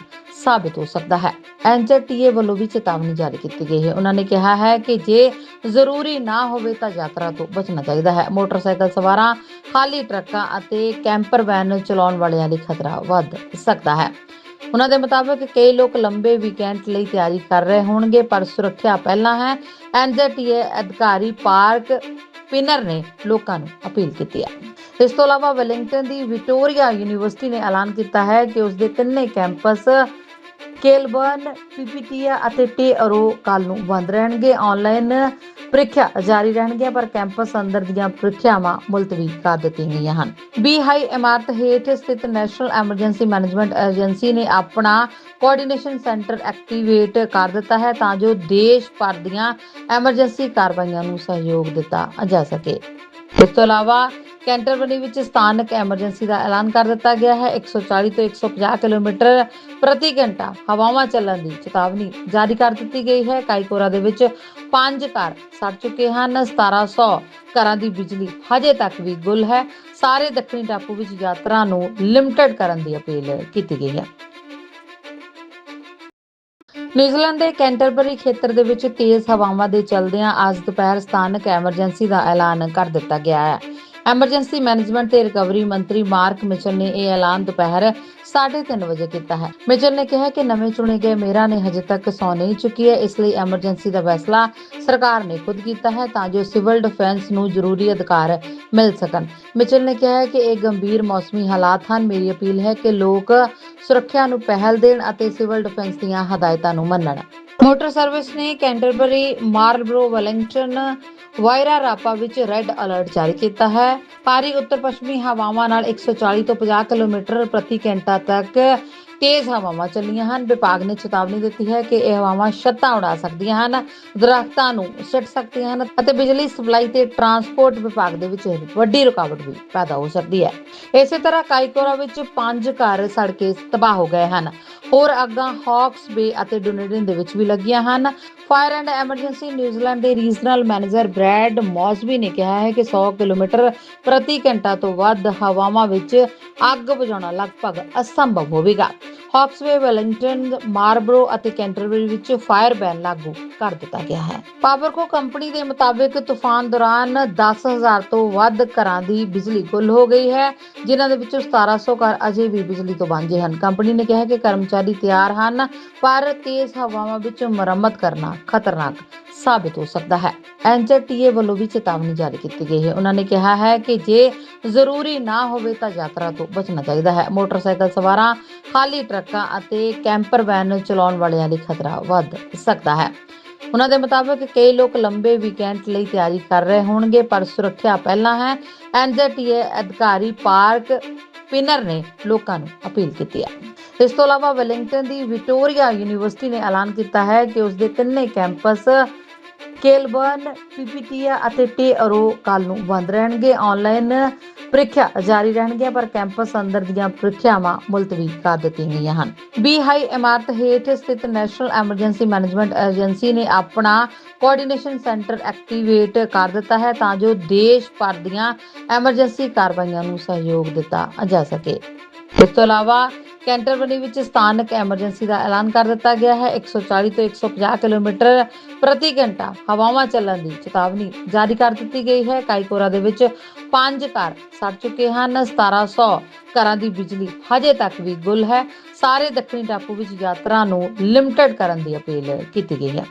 ਸਾਬਿਤ ਹੋ ਸਕਦਾ ਹੈ। ਐਨਜੀਟੀਏ ਵੱਲੋਂ ਵੀ ਚੇਤਾਵਨੀ ਜਾਰੀ ਕੀਤੀ ਗਈ ਹੈ। ਉਹਨਾਂ ਨੇ ਕਿਹਾ ਹੈ ਕਿ ਜੇ ਜ਼ਰੂਰੀ ਨਾ ਹੋਵੇ ਤਾਂ ਯਾਤਰਾ ਤੋਂ ਬਚਣਾ ਚਾਹੀਦਾ ਹੈ। ਮੋਟਰਸਾਈਕਲ ਸਵਾਰਾਂ, ਖਾਲੀ ਟਰੱਕ ਅਤੇ ਕੈਂਪਰ ਵੈਨ ਚਲਾਉਣ ਵਾਲਿਆਂ ਲਈ ਖਤਰਾ ਵੱਧ ਸਕਦਾ ਹੈ। ਉਹਨਾਂ ਦੇ ਮੁਤਾਬਕ ਕਈ ਲੋਕ ਲੰਬੇ ਵੀਕਐਂਡ ਲਈ ਤਿਆਰੀ ਕਰ ਰਹੇ ਹੋਣਗੇ, ਪਰ ਸੁਰੱਖਿਆ ਪਹਿਲਾਂ ਹੈ ਐਨਜੀਟੀਏ ਅਧਿਕਾਰੀ ਪਾਰਕ ਪਿਨਰ ਨੇ ਲੋਕਾਂ ਨੂੰ ਅਪੀਲ ਕੀਤੀ ਹੈ। ਇਸ ਤੋਂ ਇਲਾਵਾ ਵੈਲਿੰਗਟਨ ਦੀ ਵਿਕਟੋਰੀਆ ਯੂਨੀਵਰਸਿਟੀ ਨੇ ਐਲਾਨ ਕੀਤਾ ਹੈ ਕਿ ਉਸ ਦੇ ਤਿੰਨੇ ਕੈਂਪਸ ਕੇਲਬਰਨ, ਪੀਪੀਟੀਆ ਅਤੇ ਟੇ ਕੱਲ ਨੂੰ ਬੰਦ ਰਹਿਣਗੇ। ਆਨਲਾਈਨ ਪ੍ਰੀਖਿਆ ਜਾਰੀ ਰਹਿਣਗੀਆਂ, ਪਰ ਕੈਂਪਸ ਅੰਦਰ ਦੀਆਂ ਪ੍ਰੀਖਿਆਵਾਂ ਮੁਲਤਵੀ ਕਰ ਦਿੱਤੀਆਂ ਗਈਆਂ ਹਨ। ਬੀ ਇਮਾਰਤ ਹੇਠ ਸਥਿਤ ਨੈਸ਼ਨਲ ਐਮਰਜੈਂਸੀ ਮੈਨੇਜਮੈਂਟ ਏਜੰਸੀ ਨੇ ਆਪਣਾ ਕੋਆਰਡੀਨੇਸ਼ਨ ਸੈਂਟਰ ਐਕਟੀਵੇਟ ਕਰ ਦਿੱਤਾ ਹੈ ਤਾਂ ਜੋ ਦੇਸ਼ ਭਰ ਦੀਆਂ ਐਮਰਜੈਂਸੀ ਕਾਰਵਾਈਆਂ ਨੂੰ ਸਹਿਯੋਗ ਦਿੱਤਾ ਜਾ ਸਕੇ। ਇਸ ਤੋਂ ਇਲਾਵਾ ਕੈਂਟਰਬਰੀ ਵਿੱਚ ਸਥਾਨਕ ਐਮਰਜੈਂਸੀ ਦਾ ਐਲਾਨ ਕਰ ਦਿੱਤਾ ਗਿਆ ਹੈ। 140 ਤੋਂ 150 ਕਿਲੋਮੀਟਰ ਪ੍ਰਤੀ ਘੰਟਾ ਹਵਾਵਾਂ ਚੱਲਣ ਦੀ ਚੇਤਾਵਨੀ ਜਾਰੀ ਕਰ ਦਿੱਤੀ ਗਈ ਹੈ। ਕਾਈਕੋਰਾ ਦੇ ਵਿੱਚ ਪੰਜ ਘਰ ਸੜ ਚੁੱਕੇ ਹਨ। 1700 ਘਰਾਂ ਦੀ ਬਿਜਲੀ ਹਜੇ ਤੱਕ ਵੀ ਗੁੱਲ ਹੈ। ਸਾਰੇ ਦੱਖਣੀ ਟਾਪੂ ਵਿੱਚ ਯਾਤਰਾ ਨੂੰ ਲਿਮਟਿਡ ਕਰਨ ਦੀ ਅਪੀਲ ਕੀਤੀ ਗਈ ਹੈ। ਨਿਊਜ਼ੀਲੈਂਡ ਦੇ ਕੈਂਟਰਬਰੀ ਖੇਤਰ ਦੇ ਵਿੱਚ ਤੇਜ਼ ਹਵਾਵਾਂ ਦੇ ਚੱਲਦਿਆਂ ਅੱਜ ਦੁਪਹਿਰ ਸਥਾਨਕ ਐਮਰਜੈਂਸੀ ਦਾ ਐਲਾਨ ਕਰ ਦਿੱਤਾ ਗਿਆ ਹੈ। ਐਮਰਜੈਂਸੀ ਮੈਨੇਜਮੈਂਟ ਤੇ ਰਿਕਵਰੀ ਮੰਤਰੀ ਮਾਰਕ ਮਿਚਲ ਨੇ ਇਹ ਐਲਾਨ ਦੁਪਹਿਰ 3:30 ਵਜੇ ਕੀਤਾ ਹੈ। ਮਿਚਲ ਨੇ ਕਿਹਾ ਕਿ ਨਵੇਂ ਚੁਣੇ ਗਏ ਮੇਅਰਾਂ ਨੇ ਹਜੇ ਤੱਕ ਸੌ ਨਹੀਂ ਚੁੱਕੀ ਹੈ, ਇਸ ਲਈ ਐਮਰਜੈਂਸੀ ਦਾ ਫੈਸਲਾ ਸਰਕਾਰ ਨੇ ਖੁਦ ਕੀਤਾ ਹੈ ਤਾਂ ਜੋ ਸਿਵਲ ਡਿਫੈਂਸ ਨੂੰ ਜ਼ਰੂਰੀ ਅਧਿਕਾਰ ਮਿਲ ਸਕਣ। ਮਿਚਲ ਨੇ ਕਿਹਾ ਹੈ ਕਿ ਇਹ ਗੰਭੀਰ ਮੌਸਮੀ ਹਾਲਾਤ ਹਨ। ਮੇਰੀ ਅਪੀਲ ਹੈ ਕਿ ਲੋਕ ਸੁਰੱਖਿਆ ਨੂੰ ਪਹਿਲ ਦੇਣ ਅਤੇ ਸਿਵਲ ਡਿਫੈਂਸ ਦੀਆਂ ਹਦਾਇਤਾਂ ਨੂੰ ਮੰਨਣ। ਮੋਟਰ ਸਰਵਿਸ ਨੇ Canterbury Marlborough Wellington Wairarapa ਵਿੱਚ ਰੈੱਡ ਅਲਰਟ ਜਾਰੀ ਕੀਤਾ ਹੈ। ਭਾਰੀ ਉੱਤਰ ਪੱਛਮੀ ਹਵਾਵਾਂ ਨਾਲ 140 ਤੋਂ 50 ਕਿਲੋਮੀਟਰ ਪ੍ਰਤੀ ਘੰਟਾ ਤੱਕ ਤੇਜ਼ ਹਵਾਵਾਂ ਚੱਲੀਆਂ ਹਨ। ਵਿਭਾਗ ਨੇ ਚੇਤਾਵਨੀ ਦਿੱਤੀ ਹੈ ਕਿ ਇਹ ਹਵਾਵਾਂ ਛੱਤਾਂ ਉਡਾ ਸਕਦੀਆਂ ਹਨ, ਦਰਖਤਾਂ ਨੂੰ ਸਿੱਟ ਸਕਦੀਆਂ ਹਨ ਅਤੇ ਬਿਜਲੀ ਸਪਲਾਈ ਤੇ ਟਰਾਂਸਪੋਰਟ ਵਿਭਾਗ ਦੇ ਵਿੱਚ ਵੱਡੀ ਰੁਕਾਵਟ ਵੀ ਪੈਦਾ ਹੋ ਸਕਦੀ ਹੈ। ਇਸੇ ਤਰ੍ਹਾਂ ਕਾਈਕੋਰਾ ਵਿੱਚ ਪੰਜ ਘਰ ਸੜ ਕੇ ਤਬਾਹ ਹੋ ਗਏ ਹਨ। ਹੋਰ ਅੱਗਾਂ ਹੌਕਸ ਬੇ ਅਤੇ ਡੁਨੇਡਨ ਦੇ ਵਿੱਚ ਵੀ ਲੱਗੀਆਂ ਹਨ। Fire and emergency New Zealand ਦੇ ਰੀਜਨਲ ਮੈਨੇਜਰ ਬ੍ਰੈਡ ਮੌਸਬੀ ਨੇ ਕਿਹਾ ਹੈ ਕਿ 100 ਕਿਲੋਮੀਟਰ ਪ੍ਰਤੀ ਘੰਟਾ ਤੋਂ ਵੱਧ ਹਵਾਵਾਂ ਵਿੱਚ ਅੱਗ ਬੁਝਾਉਣਾ ਲਗਭਗ ਅਸੰਭਵ ਹੋਵੇਗਾ। Thank you. Hawke's Bay Wellington Marlborough ਅਤੇ ਕੈਂਟਰਬਰੀ ਵਿੱਚ ਫਾਇਰ ਬੈਨ ਲਾਗੂ ਕਰ ਦਿੱਤਾ ਗਿਆ ਹੈ। ਪਾਵਰਕੋ ਕੰਪਨੀ ਦੇ ਮੁਤਾਬਿਕ ਤੂਫਾਨ ਦੌਰਾਨ 10000 ਤੋਂ ਵੱਧ ਘਰਾਂ ਦੀ ਬਿਜਲੀ ਗੁੱਲ ਹੋ ਗਈ ਹੈ, ਜਿਨ੍ਹਾਂ ਦੇ ਵਿੱਚੋਂ 1700 ਘਰ ਅਜੇ ਵੀ ਬਿਜਲੀ ਤੋਂ ਵਾਂਝੇ ਹਨ। ਕੰਪਨੀ ਨੇ ਕਿਹਾ ਕਿ ਕਰਮਚਾਰੀ ਤਿਆਰ ਹਨ, ਪਰ ਤੇਜ਼ ਹਵਾਵਾਂ ਵਿੱਚ ਮੁਰੰਮਤ ਕਰਨਾ ਖਤਰਨਾਕ ਸਾਬਿਤ ਹੋ ਸਕਦਾ ਹੈ। ਐਨਜੀਟੀਏ ਵੱਲੋਂ ਵੀ ਚੇਤਾਵਨੀ ਜਾਰੀ ਕੀਤੀ ਗਈ ਹੈ। ਉਹਨਾਂ ਨੇ ਕਿਹਾ ਹੈ ਕਿ ਜੇ ਜ਼ਰੂਰੀ ਨਾ ਹੋਵੇ ਤਾਂ ਯਾਤਰਾ ਤੋਂ ਬਚਣਾ ਚਾਹੀਦਾ ਹੈ। ਮੋਟਰਸਾਈਕਲ ਸਵਾਰਾਂ ਖਾਲੀ ਟਰੱਕ ਅਤੇ ਕੈਂਪਰ ਵੈਨ ਚਲਾਉਣ ਵਾਲਿਆਂ ਲਈ ਖਤਰਾ ਵੱਧ ਸਕਦਾ ਹੈ। ਉਹਨਾਂ ਦੇ ਮੁਤਾਬਕ ਕਈ ਲੋਕ ਲੰਬੇ ਵੀਕਐਂਡ ਲਈ ਤਿਆਰੀ ਕਰ ਰਹੇ ਹੋਣਗੇ, ਪਰ ਸੁਰੱਖਿਆ ਪਹਿਲਾਂ ਹੈ ਐਨਜੀਟੀਏ ਅਧਿਕਾਰੀ ਪਾਰਕ ਪਿਨਰ ਨੇ ਲੋਕਾਂ ਨੂੰ ਅਪੀਲ ਕੀਤੀ ਹੈ। ਇਸ ਤੋਂ ਇਲਾਵਾ ਵੈਲਿੰਗਟਨ ਦੀ ਵਿਕਟੋਰੀਆ ਯੂਨੀਵਰਸਿਟੀ ਨੇ ਐਲਾਨ ਕੀਤਾ ਹੈ ਕਿ ਉਸ ਦੇ ਤਿੰਨੇ ਕੈਂਪਸ ਕੇਲਬਰਨ ਪੀਪੀਟੀਆ ਅਤੇ ਟੇ ਕੱਲ ਨੂੰ ਬੰਦ ਰਹਿਣਗੇ। ਆਨਲਾਈਨ ਪ੍ਰੀਖਿਆ ਜਾਰੀ ਰਹਿਣਗੀਆਂ, ਪਰ ਕੈਂਪਸ ਅੰਦਰ ਦੀਆਂ ਪ੍ਰੀਖਿਆਵਾਂ ਮੁਲਤਵੀ ਕਰ ਦਿੱਤੀਆਂ ਗਈਆਂ ਹਨ। ਬੀ ਹਾਈ ਇਮਾਰਤ ਹੇਠ ਸਥਿਤ ਨੈਸ਼ਨਲ ਐਮਰਜੈਂਸੀ ਮੈਨੇਜਮੈਂਟ ਏਜੰਸੀ ਨੇ ਆਪਣਾ ਕੋਆਰਡੀਨੇਸ਼ਨ ਸੈਂਟਰ ਐਕਟੀਵੇਟ ਕਰ ਦਿੱਤਾ ਹੈ ਤਾਂ ਜੋ ਦੇਸ਼ ਭਰ ਦੀਆਂ ਐਮਰਜੈਂਸੀ ਕਾਰਵਾਈਆਂ ਨੂੰ ਸਹਿਯੋਗ ਦਿੱਤਾ ਜਾ ਸਕੇ। ਇਸ ਤੋਂ ਇਲਾਵਾ ਕੈਂਟਰਬਰੀ ਵਿੱਚ ਸਥਾਨਕ ਐਮਰਜੈਂਸੀ ਦਾ ਐਲਾਨ ਕਰ ਦਿੱਤਾ ਗਿਆ ਹੈ। 140 ਤੋਂ 150 ਕਿਲੋਮੀਟਰ ਪ੍ਰਤੀ ਘੰਟਾ ਹਵਾਵਾਂ ਚੱਲਣ ਦੀ ਚੇਤਾਵਨੀ ਜਾਰੀ ਕਰ ਦਿੱਤੀ ਗਈ ਹੈ। ਕਾਈਕੋਰਾ ਦੇ ਵਿੱਚ ਪੰਜ ਘਰ ਸੜ ਚੁੱਕੇ ਹਨ। 1700 ਘਰਾਂ ਦੀ ਬਿਜਲੀ ਹਜੇ ਤੱਕ ਵੀ ਗੁੱਲ ਹੈ। ਸਾਰੇ ਦੱਖਣੀ ਟਾਪੂ ਵਿੱਚ ਯਾਤਰਾ ਨੂੰ ਲਿਮਟਿਡ ਕਰਨ ਦੀ ਅਪੀਲ ਕੀਤੀ ਗਈ ਹੈ।